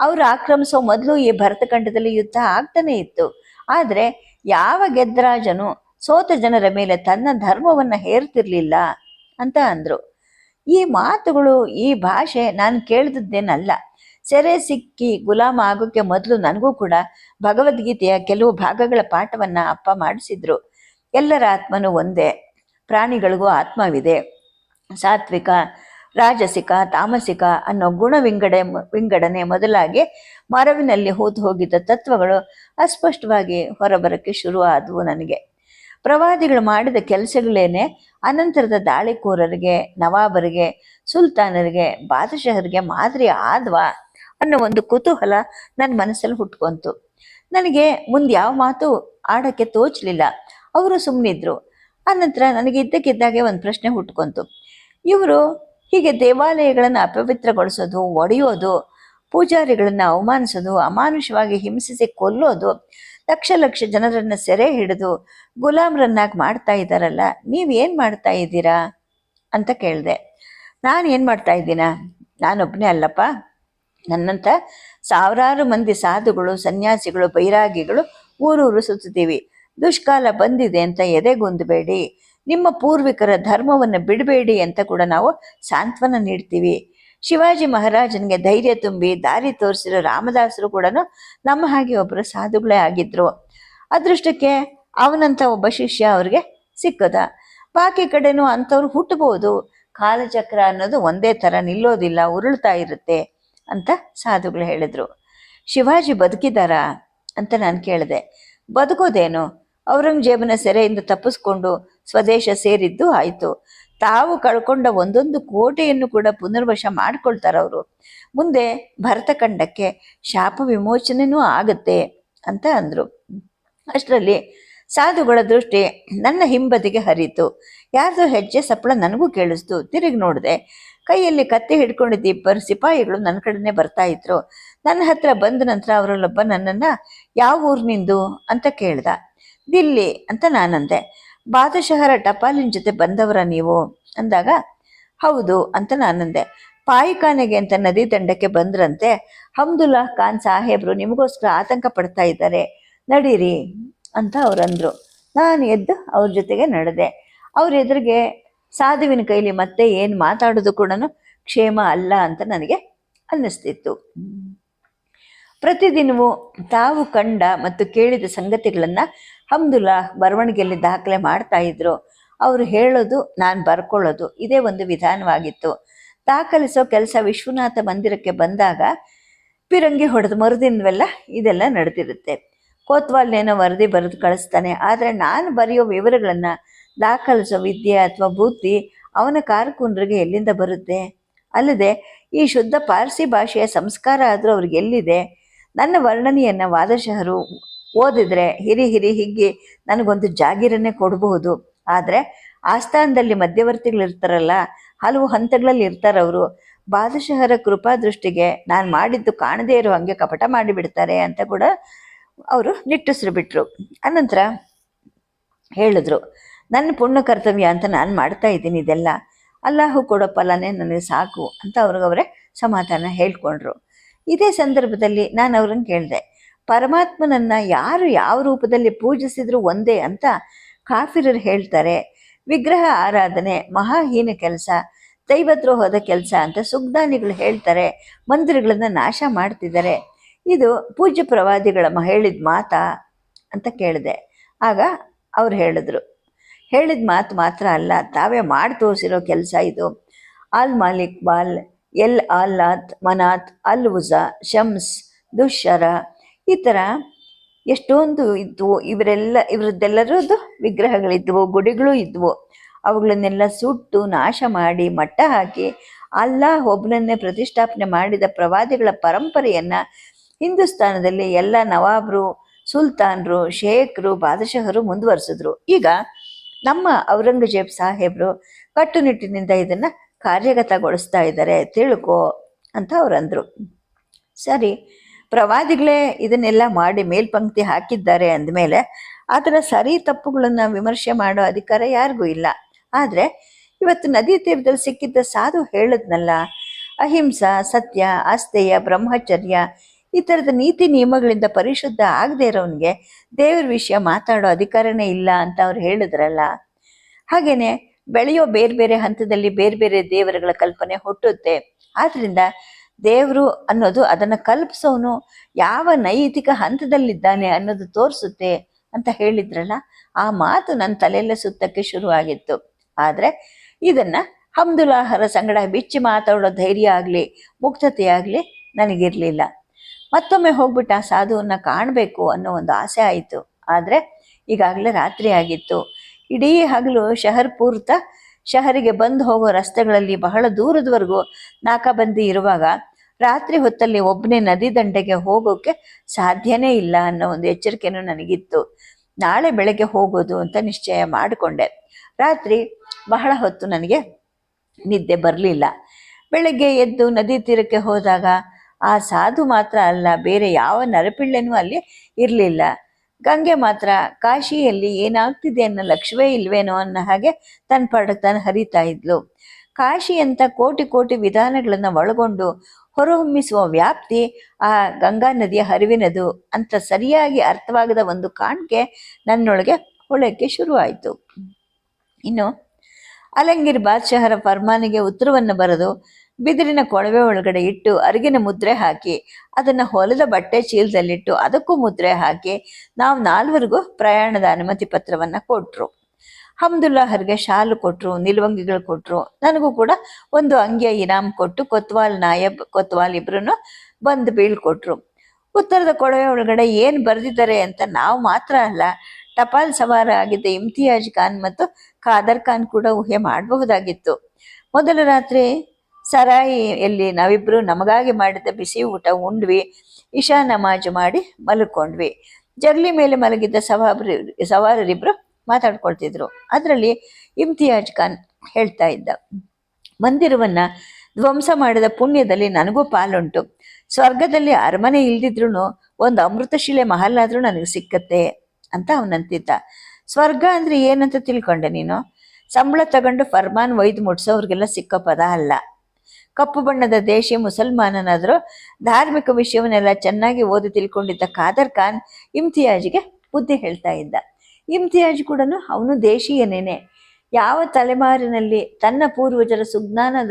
ಅವರು ಆಕ್ರಮಿಸೋ ಮೊದಲು ಈ ಭರತಖಂಡದಲ್ಲಿ ಯುದ್ಧ ಆಗ್ತಾನೆ ಇತ್ತು. ಆದರೆ ಯಾವ ಗೆದ್ರಾಜನು ಸೋತ ಜನರ ಮೇಲೆ ತನ್ನ ಧರ್ಮವನ್ನು ಹೇರ್ತಿರ್ಲಿಲ್ಲ ಅಂತ ಅಂದರು. ಈ ಮಾತುಗಳು, ಈ ಭಾಷೆ ನಾನು ಕೇಳಿದ್ದೇನಲ್ಲ ಸೆರೆ ಸಿಕ್ಕಿ ಗುಲಾಮ ಆಗೋಕ್ಕೆ ಮೊದಲು ನನಗೂ ಕೂಡ ಭಗವದ್ಗೀತೆಯ ಕೆಲವು ಭಾಗಗಳ ಪಾಠವನ್ನು ಅಪ್ಪ ಮಾಡಿಸಿದ್ರು. ಎಲ್ಲರ ಆತ್ಮನೂ ಒಂದೇ, ಪ್ರಾಣಿಗಳಿಗೂ ಆತ್ಮವಿದೆ. ಸಾತ್ವಿಕ, ರಾಜಸಿಕ, ತಾಮಸಿಕ ಅನ್ನೋ ಗುಣ ವಿಂಗಡೆ ವಿಂಗಡನೆ ಮೊದಲಾಗಿ ಮರವಿನಲ್ಲಿ ಹೂತು ಹೋಗಿದ್ದ ತತ್ವಗಳು ಅಸ್ಪಷ್ಟವಾಗಿ ಹೊರಬರಕ್ಕೆ ಶುರು ಆದವು ನನಗೆ. ಪ್ರವಾದಿಗಳು ಮಾಡಿದ ಕೆಲಸಗಳೇನೆ ಅನಂತರದ ದಾಳಿಕೋರರಿಗೆ, ನವಾಬರಿಗೆ, ಸುಲ್ತಾನರಿಗೆ, ಬಾದಶಹರಿಗೆ ಮಾದರಿ ಆದ್ವಾ. ಅನ್ನೋ ಒಂದು ಕುತೂಹಲ ನನ್ನ ಮನಸ್ಸಲ್ಲಿ ಹುಟ್ಕೊಂತು. ನನಗೆ ಮುಂದೆ ಯಾವ ಮಾತು ಆಡಕ್ಕೆ ತೋಚಲಿಲ್ಲ. ಅವರು ಸುಮ್ಮನಿದ್ರು ಆನಂತರ ನನಗೆ ಇದ್ದಕ್ಕಿದ್ದಾಗೆ ಒಂದು ಪ್ರಶ್ನೆ ಹುಟ್ಕೊಂತು. ಇವರು ಹೀಗೆ ದೇವಾಲಯಗಳನ್ನು ಅಪವಿತ್ರಗೊಳಿಸೋದು, ಒಡೆಯೋದು, ಪೂಜಾರಿಗಳನ್ನು ಅವಮಾನಿಸೋದು, ಅಮಾನುಷವಾಗಿ ಹಿಂಸಿಸಿ ಕೊಲ್ಲೋದು, ಲಕ್ಷ ಲಕ್ಷ ಜನರನ್ನು ಸೆರೆ ಹಿಡಿದು ಗುಲಾಮ್ರನ್ನಾಗಿ ಮಾಡ್ತಾ ಇದ್ದಾರಲ್ಲ ಏನು ಮಾಡ್ತಾ ಇದ್ದೀರಾ? ಅಂತ ಕೇಳಿದೆ. ನಾನು ಏನು ಮಾಡ್ತಾ ಇದ್ದೀನಾ? ನಾನೊಬ್ಬನೇ ಅಲ್ಲಪ್ಪ. ನನ್ನಂಥ ಸಾವಿರಾರು ಮಂದಿ ಸಾಧುಗಳು, ಸನ್ಯಾಸಿಗಳು, ಬೈರಾಗಿಗಳು ಊರೂರು ಸುತ್ತುತ್ತೀವಿ. ದುಷ್ಕಾಲ ಬಂದಿದೆ ಅಂತ ಎದೆಗುಂದಬೇಡಿ. ನಿಮ್ಮ ಪೂರ್ವಿಕರ ಧರ್ಮವನ್ನು ಬಿಡಬೇಡಿ ಅಂತ ಕೂಡ ನಾವು ಸಾಂತ್ವನ ನೀಡ್ತೀವಿ. ಶಿವಾಜಿ ಮಹಾರಾಜನಿಗೆ ಧೈರ್ಯ ತುಂಬಿ ದಾರಿ ತೋರಿಸಿರೋ ರಾಮದಾಸರು ಕೂಡ ನಮ್ಮ ಹಾಗೆ ಒಬ್ಬರು ಸಾಧುಗಳೇ ಆಗಿದ್ರು. ಅದೃಷ್ಟಕ್ಕೆ ಅವನಂತ ಒಬ್ಬ ಶಿಷ್ಯ ಅವ್ರಿಗೆ ಸಿಕ್ಕದ. ಬಾಕಿ ಕಡೆನೂ ಅಂಥವ್ರು ಹುಟ್ಟಬಹುದು. ಕಾಲಚಕ್ರ ಅನ್ನೋದು ಒಂದೇ ಥರ ನಿಲ್ಲೋದಿಲ್ಲ, ಉರುಳ್ತಾ ಇರುತ್ತೆ. ಅಂತ ಸಾಧುಗಳು ಹೇಳಿದ್ರು. ಶಿವಾಜಿ ಬದುಕಿದಾರಾ ಅಂತ ನಾನು ಕೇಳಿದೆ. ಬದುಕೋದೇನು? ಔರಂಗಜೇಬನ ಸೆರೆಯಿಂದ ತಪ್ಪಿಸ್ಕೊಂಡು ಸ್ವದೇಶ ಸೇರಿದ್ದು ಆಯಿತು. ತಾವು ಕಳ್ಕೊಂಡ ಒಂದೊಂದು ಕೋಟೆಯನ್ನು ಕೂಡ ಪುನರ್ವಶ ಮಾಡ್ಕೊಳ್ತಾರೆ ಅವರು ಮುಂದೆ ಭರತಖಂಡಕ್ಕೆ ಶಾಪ ವಿಮೋಚನೆಯೂ ಆಗುತ್ತೆ ಅಂತ ಅಂದರು. ಅಷ್ಟರಲ್ಲಿ ಸಾಧುಗಳ ದೃಷ್ಟಿ ನನ್ನ ಹಿಂಬದಿಗೆ ಹರಿತು ಯಾರ್ದು ಹೆಜ್ಜೆ ಸಪ್ಪಳ ನನಗೂ ಕೇಳಿಸ್ತು. ತಿರುಗಿ ನೋಡಿದೆ ಕೈಯಲ್ಲಿ ಕತ್ತಿ ಹಿಡ್ಕೊಂಡಿದ್ದ ಇಬ್ಬರು ಸಿಪಾಯಿಗಳು ನನ್ನ ಕಡೆನೇ ಬರ್ತಾ ಇದ್ರು. ನನ್ನ ಹತ್ರ ಬಂದ ನಂತರ ಅವರಲ್ಲೊಬ್ಬ ನನ್ನನ್ನು, ಯಾವ ಊರಿನಿಂದು ಅಂತ ಕೇಳ್ದ. ದಿಲ್ಲಿ ಅಂತ ನಾನಂದೆ. ಬಾದಶಹರ ಟಪಾಲಿನ ಜೊತೆ ಬಂದವರ ನೀವು? ಅಂದಾಗ, ಹೌದು ಅಂತ ನಾನಂದೆ. ಪಾಯಿಖಾನೆಗೆ ಅಂತ ನದಿ ದಂಡಕ್ಕೆ ಬಂದ್ರಂತೆ. ಹಮ್ದುಲ್ಲಾ ಖಾನ್ ಸಾಹೇಬ್ರು ನಿಮಗೋಸ್ಕರ ಆತಂಕ ಪಡ್ತಾ ಇದ್ದಾರೆ. ನಡೀರಿ ಅಂತ ಅವ್ರಂದ್ರು. ನಾನು ಎದ್ದು ಅವ್ರ ಜೊತೆಗೆ ನಡೆದೆ. ಅವ್ರ ಎದುರಿಗೆ ಸಾಧುವಿನ ಕೈಲಿ ಮತ್ತೆ ಏನು ಮಾತಾಡೋದು ಕೂಡ ಕ್ಷೇಮ ಅಲ್ಲ ಅಂತ ನನಗೆ ಅನ್ನಿಸ್ತಿತ್ತು. ಪ್ರತಿದಿನವೂ ತಾವು ಕಂಡ ಮತ್ತು ಕೇಳಿದ ಸಂಗತಿಗಳನ್ನು ಹಮ್ದುಲ್ಲಾ ಬರವಣಿಗೆಯಲ್ಲಿ ದಾಖಲೆ ಮಾಡ್ತಾ ಇದ್ರು. ಅವರು ಹೇಳೋದು, ನಾನು ಬರ್ಕೊಳ್ಳೋದು, ಇದೇ ಒಂದು ವಿಧಾನವಾಗಿತ್ತು. ದಾಖಲಿಸೋ ಕೆಲಸ ವಿಶ್ವನಾಥ ಮಂದಿರಕ್ಕೆ ಬಂದಾಗ ಪಿರಂಗಿ ಹೊಡೆದು ಮರುದಿನವೆಲ್ಲ ಇದೆಲ್ಲ ನಡೆದಿರುತ್ತೆ. ಕೋತ್ವಾಲ್ನೇನೋ ವರದಿ ಬರೆದು ಕಳಿಸ್ತಾನೆ, ಆದರೆ ನಾನು ಬರೆಯೋ ವಿವರಗಳನ್ನು ದಾಖಲಿಸೋ ವಿದ್ಯೆ ಅಥವಾ ಬುದ್ಧಿ ಅವನ ಕಾರಕುನರಿಗೆ ಎಲ್ಲಿಂದ ಬರುತ್ತೆ? ಅಲ್ಲದೆ, ಈ ಶುದ್ಧ ಪಾರ್ಸಿ ಭಾಷೆಯ ಸಂಸ್ಕಾರ ಆದರೂ ಅವ್ರಿಗೆ ಎಲ್ಲಿದೆ? ನನ್ನ ವರ್ಣನೆಯನ್ನು ವಾದಶಹರು ಓದಿದರೆ ಹಿರಿ ಹಿರಿ ಹಿಗ್ಗಿ ನನಗೊಂದು ಜಾಗೀರನ್ನೇ ಕೊಡಬಹುದು. ಆದರೆ, ಆಸ್ಥಾನದಲ್ಲಿ ಮಧ್ಯವರ್ತಿಗಳು ಇರ್ತಾರಲ್ಲ, ಹಲವು ಹಂತಗಳಲ್ಲಿ ಇರ್ತಾರೆ ಅವರು ಬಾದಶಹರ ಕೃಪಾ ದೃಷ್ಟಿಗೆ ನಾನು ಮಾಡಿದ್ದು ಕಾಣದೇ ಇರೋ ಹಂಗೆ ಕಪಟ ಮಾಡಿಬಿಡ್ತಾರೆ ಅಂತ ಕೂಡ ಅವರು ನಿಟ್ಟುಸಿರು ಬಿಟ್ರು. ಅನಂತರ ಹೇಳಿದ್ರು. ನನ್ನ ಪುಣ್ಯ ಕರ್ತವ್ಯ ಅಂತ ನಾನು ಮಾಡ್ತಾ ಇದ್ದೀನಿ ಇದೆಲ್ಲ. ಅಲ್ಲಾಹು ಕೊಡೋ ಫಲನೇ ನನಗೆ ಸಾಕು ಅಂತ ಅವ್ರಿಗವರೇ ಸಮಾಧಾನ ಹೇಳ್ಕೊಂಡ್ರು. ಇದೇ ಸಂದರ್ಭದಲ್ಲಿ ನಾನು ಅವ್ರನ್ನ ಕೇಳಿದೆ, ಪರಮಾತ್ಮನನ್ನ ಯಾರು ಯಾವ ರೂಪದಲ್ಲಿ ಪೂಜಿಸಿದ್ರು ಒಂದೇ ಅಂತ ಕಾಫಿರರು ಹೇಳ್ತಾರೆ, ವಿಗ್ರಹ ಆರಾಧನೆ ಮಹಾಹೀನ ಕೆಲಸ ದೈವದ್ರೋಹದ ಕೆಲಸ ಅಂತ ಸುಗ್ಧಾನಿಗಳು ಹೇಳ್ತಾರೆ, ಮಂದಿರಗಳನ್ನು ನಾಶ ಮಾಡ್ತಿದ್ದಾರೆ. ಇದು ಪೂಜ್ಯ ಪ್ರವಾದಿಗಳ ಮಹೇಳಿದ ಹೇಳಿದ ಮಾತಾ ಅಂತ ಕೇಳಿದೆ. ಆಗ ಅವ್ರು ಹೇಳಿದ್ರು ಹೇಳಿದ ಮಾತು ಮಾತ್ರ ಅಲ್ಲ, ತಾವೇ ಮಾಡಿ ತೋರಿಸಿರೋ ಕೆಲಸ ಇದು. ಅಲ್ ಮಾಲಿಕ್ ಬಾಲ್, ಎಲ್ ಅಲ್ಲಾತ್ ಮನಾತ್, ಅಲ್ ಉಜಾ, ಶಮ್ಸ್ ದುಶ್ಶರ ಈ ಥರ ಎಷ್ಟೊಂದು ಇದ್ವು. ಇವರೆಲ್ಲ, ಇವರದ್ದೆಲ್ಲರದ್ದು ವಿಗ್ರಹಗಳಿದ್ವು, ಗುಡಿಗಳು ಇದ್ವು. ಅವುಗಳನ್ನೆಲ್ಲ ಸುಟ್ಟು ನಾಶ ಮಾಡಿ ಮಟ್ಟ ಹಾಕಿ ಅಲ್ಲಾಹ್ ಒಬ್ಬನನ್ನೇ ಪ್ರತಿಷ್ಠಾಪನೆ ಮಾಡಿದ ಪ್ರವಾದಿಗಳ ಪರಂಪರೆಯನ್ನು ಹಿಂದೂಸ್ತಾನದಲ್ಲಿ ಎಲ್ಲ ನವಾಬ್ರು, ಸುಲ್ತಾನ್ರು, ಶೇಖ್ರು, ಬಾದಶಹರು ಮುಂದುವರೆಸಿದ್ರು. ಈಗ ನಮ್ಮ ಔರಂಗಜೇಬ್ ಸಾಹೇಬ್ರು ಕಟ್ಟುನಿಟ್ಟಿನಿಂದ ಇದನ್ನ ಕಾರ್ಯಗತಗೊಳಿಸ್ತಾ ಇದ್ದಾರೆ, ತಿಳ್ಕೊ ಅಂತ ಅವ್ರಂದ್ರು ಸರಿ, ಪ್ರವಾದಿಗಳೇ ಇದನ್ನೆಲ್ಲ ಮಾಡಿ ಮೇಲ್ಪಂಕ್ತಿ ಹಾಕಿದ್ದಾರೆ ಅಂದಮೇಲೆ ಅದರ ಸರಿ ತಪ್ಪುಗಳನ್ನು ವಿಮರ್ಶೆ ಮಾಡೋ ಅಧಿಕಾರ ಯಾರಿಗೂ ಇಲ್ಲ. ಆದರೆ ಇವತ್ತು ನದಿ ತೀರದಲ್ಲಿ ಸಿಕ್ಕಿದ್ದ ಸಾಧು ಹೇಳದ್ನಲ್ಲ, ಅಹಿಂಸಾ, ಸತ್ಯ ಆಸ್ತೆಯ ಬ್ರಹ್ಮಚರ್ಯ ಈ ಥರದ ನೀತಿ ನಿಯಮಗಳಿಂದ ಪರಿಶುದ್ಧ ಆಗದೆ ಇರೋನಿಗೆ ದೇವರ ವಿಷಯ ಮಾತಾಡೋ ಅಧಿಕಾರನೇ ಇಲ್ಲ ಅಂತ ಅವ್ರು ಹೇಳಿದ್ರಲ್ಲ. ಹಾಗೇನೆ ಬೆಳೆಯೋ ಬೇರೆ ಬೇರೆ ಹಂತದಲ್ಲಿ ಬೇರೆ ಬೇರೆ ದೇವರುಗಳ ಕಲ್ಪನೆ ಹುಟ್ಟುತ್ತೆ. ಆದ್ರಿಂದ ದೇವರು ಅನ್ನೋದು ಅದನ್ನು ಕಲ್ಪಿಸೋನು ಯಾವ ನೈತಿಕ ಹಂತದಲ್ಲಿದ್ದಾನೆ ಅನ್ನೋದು ತೋರಿಸುತ್ತೆ ಅಂತ ಹೇಳಿದ್ರಲ್ಲ, ಆ ಮಾತು ನನ್ನ ತಲೆಯಲ್ಲೇ ಸುತ್ತಕ್ಕೆ ಶುರುವಾಗಿತ್ತು. ಆದರೆ ಇದನ್ನ ಹಮ್ದುಲಾಹರ ಸಂಗಡ ಬಿಚ್ಚಿ ಮಾತಾಡೋ ಧೈರ್ಯ ಆಗಲಿ, ಮುಕ್ತತೆ ನನಗಿರಲಿಲ್ಲ ನನಗಿರ್ಲಿಲ್ಲ. ಮತ್ತೊಮ್ಮೆ ಹೋಗ್ಬಿಟ್ಟು ಆ ಸಾಧುವನ್ನ ಕಾಣಬೇಕು ಅನ್ನೋ ಒಂದು ಆಸೆ ಆಯಿತು. ಆದ್ರೆ ಈಗಾಗಲೇ ರಾತ್ರಿ ಆಗಿತ್ತು. ಇಡೀ ಹಗಲು ಶಹರ್ ಪೂರ್ತ ಶಹರಿಗೆ ಬಂದು ಹೋಗೋ ರಸ್ತೆಗಳಲ್ಲಿ ಬಹಳ ದೂರದವರೆಗೂ ನಾಕಾಬಂದಿ ಇರುವಾಗ ರಾತ್ರಿ ಹೊತ್ತಲ್ಲಿ ಒಬ್ಬನೇ ನದಿ ದಂಡೆಗೆ ಹೋಗೋಕೆ ಸಾಧ್ಯನೇ ಇಲ್ಲ ಅನ್ನೋ ಒಂದು ಎಚ್ಚರಿಕೆನೂ ನನಗಿತ್ತು. ನಾಳೆ ಬೆಳಗ್ಗೆ ಹೋಗೋದು ಅಂತ ನಿಶ್ಚಯ ಮಾಡಿಕೊಂಡೆ. ರಾತ್ರಿ ಬಹಳ ಹೊತ್ತು ನನಗೆ ನಿದ್ದೆ ಬರಲಿಲ್ಲ. ಬೆಳಗ್ಗೆ ಎದ್ದು ನದಿ ತೀರಕ್ಕೆ ಹೋದಾಗ ಆ ಸಾಧು ಮಾತ್ರ ಅಲ್ಲ, ಬೇರೆ ಯಾವ ನರಪಿಳ್ಳೆನೂ ಅಲ್ಲಿ ಇರಲಿಲ್ಲ. ಗಂಗೆ ಮಾತ್ರ, ಕಾಶಿಯಲ್ಲಿ ಏನಾಗ್ತಿದೆ ಅನ್ನೋ ಲಕ್ಷ್ಯವೇ ಇಲ್ವೇನೋ ಅನ್ನೋ ಹಾಗೆ ತನ್ನ ಪಾಡಕ್ಕೆ ತಾನು ಹರಿತಾ ಇದ್ಲು. ಕಾಶಿ ಅಂತ ಕೋಟಿ ಕೋಟಿ ವಿಧಾನಗಳನ್ನು ಒಳಗೊಂಡು ಹೊರಹೊಮ್ಮಿಸುವ ವ್ಯಾಪ್ತಿ ಆ ಗಂಗಾ ನದಿಯ ಹರಿವಿನದು. ಅಂತ ಸರಿಯಾಗಿ ಅರ್ಥವಾಗದ ಒಂದು ಕಾಣಿಕೆ ನನ್ನೊಳಗೆ ಹೊಳಕ್ಕೆ ಶುರುವಾಯಿತು. ಇನ್ನು ಅಲಂಗಿರ್ ಬಾದ್ಶಹರ ಫರ್ಮಾನಿಗೆ ಉತ್ತರವನ್ನು ಬರೆದು ಬಿದಿರಿನ ಕೊಳವೆ ಒಳಗಡೆ ಇಟ್ಟು ಅರಿಗಿನ ಮುದ್ರೆ ಹಾಕಿ, ಅದನ್ನು ಹೊಲದ ಬಟ್ಟೆ ಚೀಲದಲ್ಲಿಟ್ಟು ಅದಕ್ಕೂ ಮುದ್ರೆ ಹಾಕಿ ನಾವು ನಾಲ್ವರಿಗೂ ಪ್ರಯಾಣದ ಅನುಮತಿ ಪತ್ರವನ್ನು ಕೊಟ್ಟರು ಹಮ್ದುಲ್ಲಾಹರ್ಗೆ ಶಾಲು ಕೊಟ್ಟರು ನಿಲುವಂಗಿಗಳು ಕೊಟ್ಟರು ನನಗೂ ಕೂಡ ಒಂದು ಅಂಗಿಯ ಇನಾಮ್ ಕೊಟ್ಟು ಕೊತ್ವಾಲ್ ನಾಯಬ್, ಕೊತ್ವಾಲ್ ಇಬ್ರು ಬಂದು ಬೀಳ್ಕೊಟ್ರು ಉತ್ತರದ ಕೊಳವೆ ಒಳಗಡೆ ಏನು ಬರೆದಿದ್ದಾರೆ ಅಂತ ನಾವು ಮಾತ್ರ ಅಲ್ಲ, ಟಪಾಲ್ ಸವಾರ ಆಗಿದ್ದ ಇಮ್ತಿಯಾಜ್ ಖಾನ್ ಮತ್ತು ಖಾದರ್ ಖಾನ್ ಕೂಡ ಊಹೆ ಮಾಡಬಹುದಾಗಿತ್ತು. ಮೊದಲ ರಾತ್ರಿ ಸರಾಯಿಯಲ್ಲಿ ನಾವಿಬ್ರು ನಮಗಾಗಿ ಮಾಡಿದ ಬಿಸಿ ಊಟ ಉಂಡ್ವಿ, ಇಶಾ ನಮಾಜ್ ಮಾಡಿ ಮಲ್ಕೊಂಡ್ವಿ. ಜಗಲಿ ಮೇಲೆ ಮಲಗಿದ್ದ ಸವಾಬ್ರಿ, ಸವಾರರಿಬ್ರು ಮಾತಾಡ್ಕೊಳ್ತಿದ್ರು. ಅದರಲ್ಲಿ ಇಮ್ತಿಯಾಜ್ ಖಾನ್ ಹೇಳ್ತಾ ಇದ್ದ, ಮಂದಿರವನ್ನ ಧ್ವಂಸ ಮಾಡಿದ ಪುಣ್ಯದಲ್ಲಿ ನನಗೂ ಪಾಲುಂಟು. ಸ್ವರ್ಗದಲ್ಲಿ ಅರಮನೆ ಇಲ್ದಿದ್ರು ಒಂದು ಅಮೃತಶಿಲೆ ಮಹಲ್ ಆದ್ರೂ ನನಗೆ ಸಿಕ್ಕತ್ತೆ ಅಂತ ಅವನಂತಿದ್ದ ಸ್ವರ್ಗ ಅಂದ್ರೆ ಏನಂತ ತಿಳ್ಕೊಂಡೆ ನೀನು? ಸಂಬಳ ತಗೊಂಡು ಫರ್ಮಾನ್ ಒಯ್ದು ಮುಟ್ಸೋರ್ಗೆಲ್ಲ ಸಿಕ್ಕ ಪದ ಅಲ್ಲ. ಕಪ್ಪು ಬಣ್ಣದ ದೇಶಿ ಮುಸಲ್ಮಾನನಾದರೂ ಧಾರ್ಮಿಕ ವಿಷಯವನ್ನೆಲ್ಲ ಚೆನ್ನಾಗಿ ಓದಿ ತಿಳ್ಕೊಂಡಿದ್ದ ಖಾದರ್ ಖಾನ್ ಇಮ್ತಿಯಾಜ್ಗೆ ಬುದ್ಧಿ ಹೇಳ್ತಾ ಇದ್ದ. ಇಮ್ತಿಯಾಜ್ ಕೂಡ ಅವನು ದೇಶೀಯನೇನೆ. ಯಾವ ತಲೆಮಾರಿನಲ್ಲಿ ತನ್ನ ಪೂರ್ವಜರ ಸುಜ್ಞಾನದ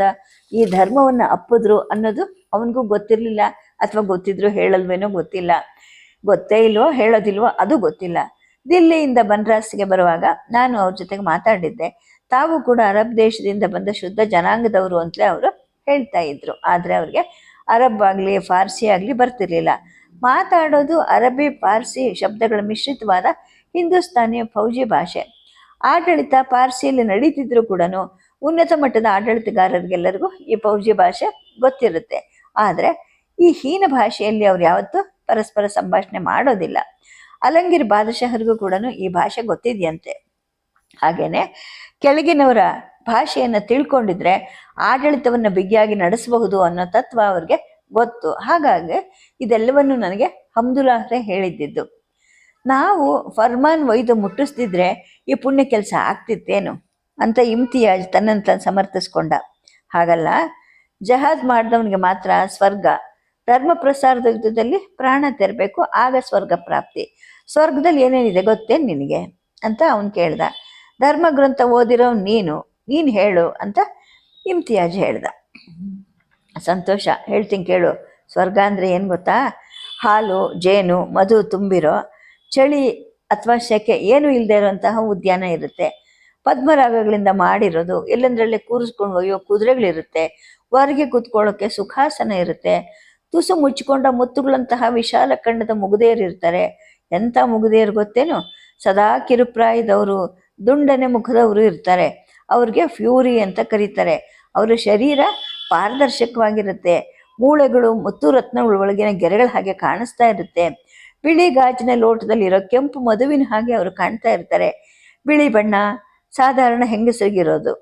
ಈ ಧರ್ಮವನ್ನು ಅಪ್ಪಿದ್ರು ಅನ್ನೋದು ಅವನಿಗೂ ಗೊತ್ತಿರಲಿಲ್ಲ ಅಥವಾ ಗೊತ್ತಿದ್ರು ಹೇಳಲ್ವೇನೋ ಗೊತ್ತಿಲ್ಲ. ಗೊತ್ತೇ ಇಲ್ವೋ ಹೇಳೋದಿಲ್ವೋ ಅದು ಗೊತ್ತಿಲ್ಲ. ದಿಲ್ಲಿಯಿಂದ ಬನ್ರಾಸ್ಗೆ ಬರುವಾಗ ನಾನು ಅವ್ರ ಜೊತೆಗೆ ಮಾತಾಡಿದ್ದೆ. ತಾವು ಕೂಡ ಅರಬ್ ದೇಶದಿಂದ ಬಂದ ಶುದ್ಧ ಜನಾಂಗದವರು ಅಂತಲೇ ಅವರು ಹೇಳ್ತಾ ಇದ್ರು. ಆದರೆ ಅವ್ರಿಗೆ ಅರಬ್ ಆಗಲಿ, ಫಾರ್ಸಿ ಆಗಲಿ ಬರ್ತಿರ್ಲಿಲ್ಲ. ಮಾತಾಡೋದು ಅರಬ್ಬಿ ಫಾರ್ಸಿ ಶಬ್ದಗಳ ಮಿಶ್ರಿತವಾದ ಹಿಂದೂಸ್ತಾನಿ ಫೌಜಿ ಭಾಷೆ. ಆಡಳಿತ ಪಾರ್ಸಿಯಲ್ಲಿ ನಡೀತಿದ್ರು ಕೂಡ ಉನ್ನತ ಮಟ್ಟದ ಆಡಳಿತಗಾರರಿಗೆಲ್ಲರಿಗೂ ಈ ಫೌಜಿ ಭಾಷೆ ಗೊತ್ತಿರುತ್ತೆ. ಆದರೆ ಈ ಹೀನ ಭಾಷೆಯಲ್ಲಿ ಅವ್ರು ಯಾವತ್ತೂ ಪರಸ್ಪರ ಸಂಭಾಷಣೆ ಮಾಡೋದಿಲ್ಲ. ಅಲಂಗಿರ್ ಬಾದಶಹರಿಗೂ ಕೂಡ ಈ ಭಾಷೆ ಗೊತ್ತಿದೆಯಂತೆ. ಹಾಗೇನೆ ಕೆಳಗಿನವರ ಭಾಷೆಯನ್ನು ತಿಳ್ಕೊಂಡಿದ್ರೆ ಆಡಳಿತವನ್ನು ಬಿಗಿಯಾಗಿ ನಡೆಸಬಹುದು ಅನ್ನೋ ತತ್ವ ಅವ್ರಿಗೆ ಗೊತ್ತು. ಹಾಗಾಗಿ ಇದೆಲ್ಲವನ್ನು ನನಗೆ ಹಮ್ದುಲಾಹ್ರೆ ಹೇಳಿದ್ದಿದ್ದು. ನಾವು ಫರ್ಮಾನ್ ಒಯ್ದು ಮುಟ್ಟಿಸ್ದಿದ್ರೆ ಈ ಪುಣ್ಯ ಕೆಲಸ ಆಗ್ತಿತ್ತೇನು ಅಂತ ಇಮ್ತಿಯಾಜ್ ತನ್ನನ್ನು ತಾನು ಸಮರ್ಥಿಸ್ಕೊಂಡ. ಹಾಗಲ್ಲ ಜಹಾದ್ ಮಾಡಿದವನಿಗೆ ಮಾತ್ರ ಸ್ವರ್ಗ. ಧರ್ಮ ಪ್ರಸಾರದ ಯುದ್ಧದಲ್ಲಿ ಪ್ರಾಣ ತೆರಬೇಕು, ಆಗ ಸ್ವರ್ಗ ಪ್ರಾಪ್ತಿ. ಸ್ವರ್ಗದಲ್ಲಿ ಏನೇನಿದೆ ಗೊತ್ತೇನು ನಿನಗೆ? ಅಂತ ಅವನು ಕೇಳ್ದ. ಧರ್ಮ ಗ್ರಂಥ ಓದಿರೋ ನೀನು? ನೀನು ಹೇಳು ಅಂತ ಇಮ್ತಿಯಾಜ್ ಹೇಳ್ದ. ಸಂತೋಷ, ಹೇಳ್ತೀನಿ ಕೇಳು. ಸ್ವರ್ಗ ಅಂದರೆ ಏನು ಗೊತ್ತಾ? ಹಾಲು, ಜೇನು, ಮಧು ತುಂಬಿರೋ ಚಳಿ ಅಥವಾ ಸೆಕೆ ಏನೂ ಇಲ್ಲದೆ ಇರುವಂತಹ ಉದ್ಯಾನ ಇರುತ್ತೆ. ಪದ್ಮರಾಗಗಳಿಂದ ಮಾಡಿರೋದು ಎಲ್ಲಂದ್ರಲ್ಲೇ ಕೂರಿಸ್ಕೊಂಡು ಒಯ್ಯೋ ಕುದುರೆಗಳಿರುತ್ತೆ. ಹೊರಗೆ ಕೂತ್ಕೊಳ್ಳೋಕ್ಕೆ ಸುಖಾಸನ ಇರುತ್ತೆ. ತುಸು ಮುಚ್ಚಿಕೊಂಡ ಮುತ್ತುಗಳಂತಹ ವಿಶಾಲ ಖಂಡದ ಮುಗುದೇರಿರ್ತಾರೆ ಎಂಥ ಮುಗುದೇರು ಗೊತ್ತೇನು? ಸದಾ ಕಿರುಪ್ರಾಯದವರು, ದುಂಡನೆ ಮುಖದವರು ಇರ್ತಾರೆ. ಅವ್ರಿಗೆ ಫ್ಯೂರಿ ಅಂತ ಕರೀತಾರೆ. ಅವರ ಶರೀರ ಪಾರದರ್ಶಕವಾಗಿರುತ್ತೆ. ಮೂಳೆಗಳು ಮುತ್ತು ರತ್ನಗಳ ಒಳಗಿನ ಗೆರೆಗಳ ಹಾಗೆ ಕಾಣಿಸ್ತಾ ಇರುತ್ತೆ. ಬಿಳಿ ಗಾಜಿನ ಲೋಟದಲ್ಲಿರೋ ಕೆಂಪು ಮದುವಿನ ಹಾಗೆ ಅವರು ಕಾಣ್ತಾ ಇರ್ತಾರೆ. ಬಿಳಿ ಬಣ್ಣ ಸಾಧಾರಣ ಹೆಂಗಸರಿಗಿರೋದು.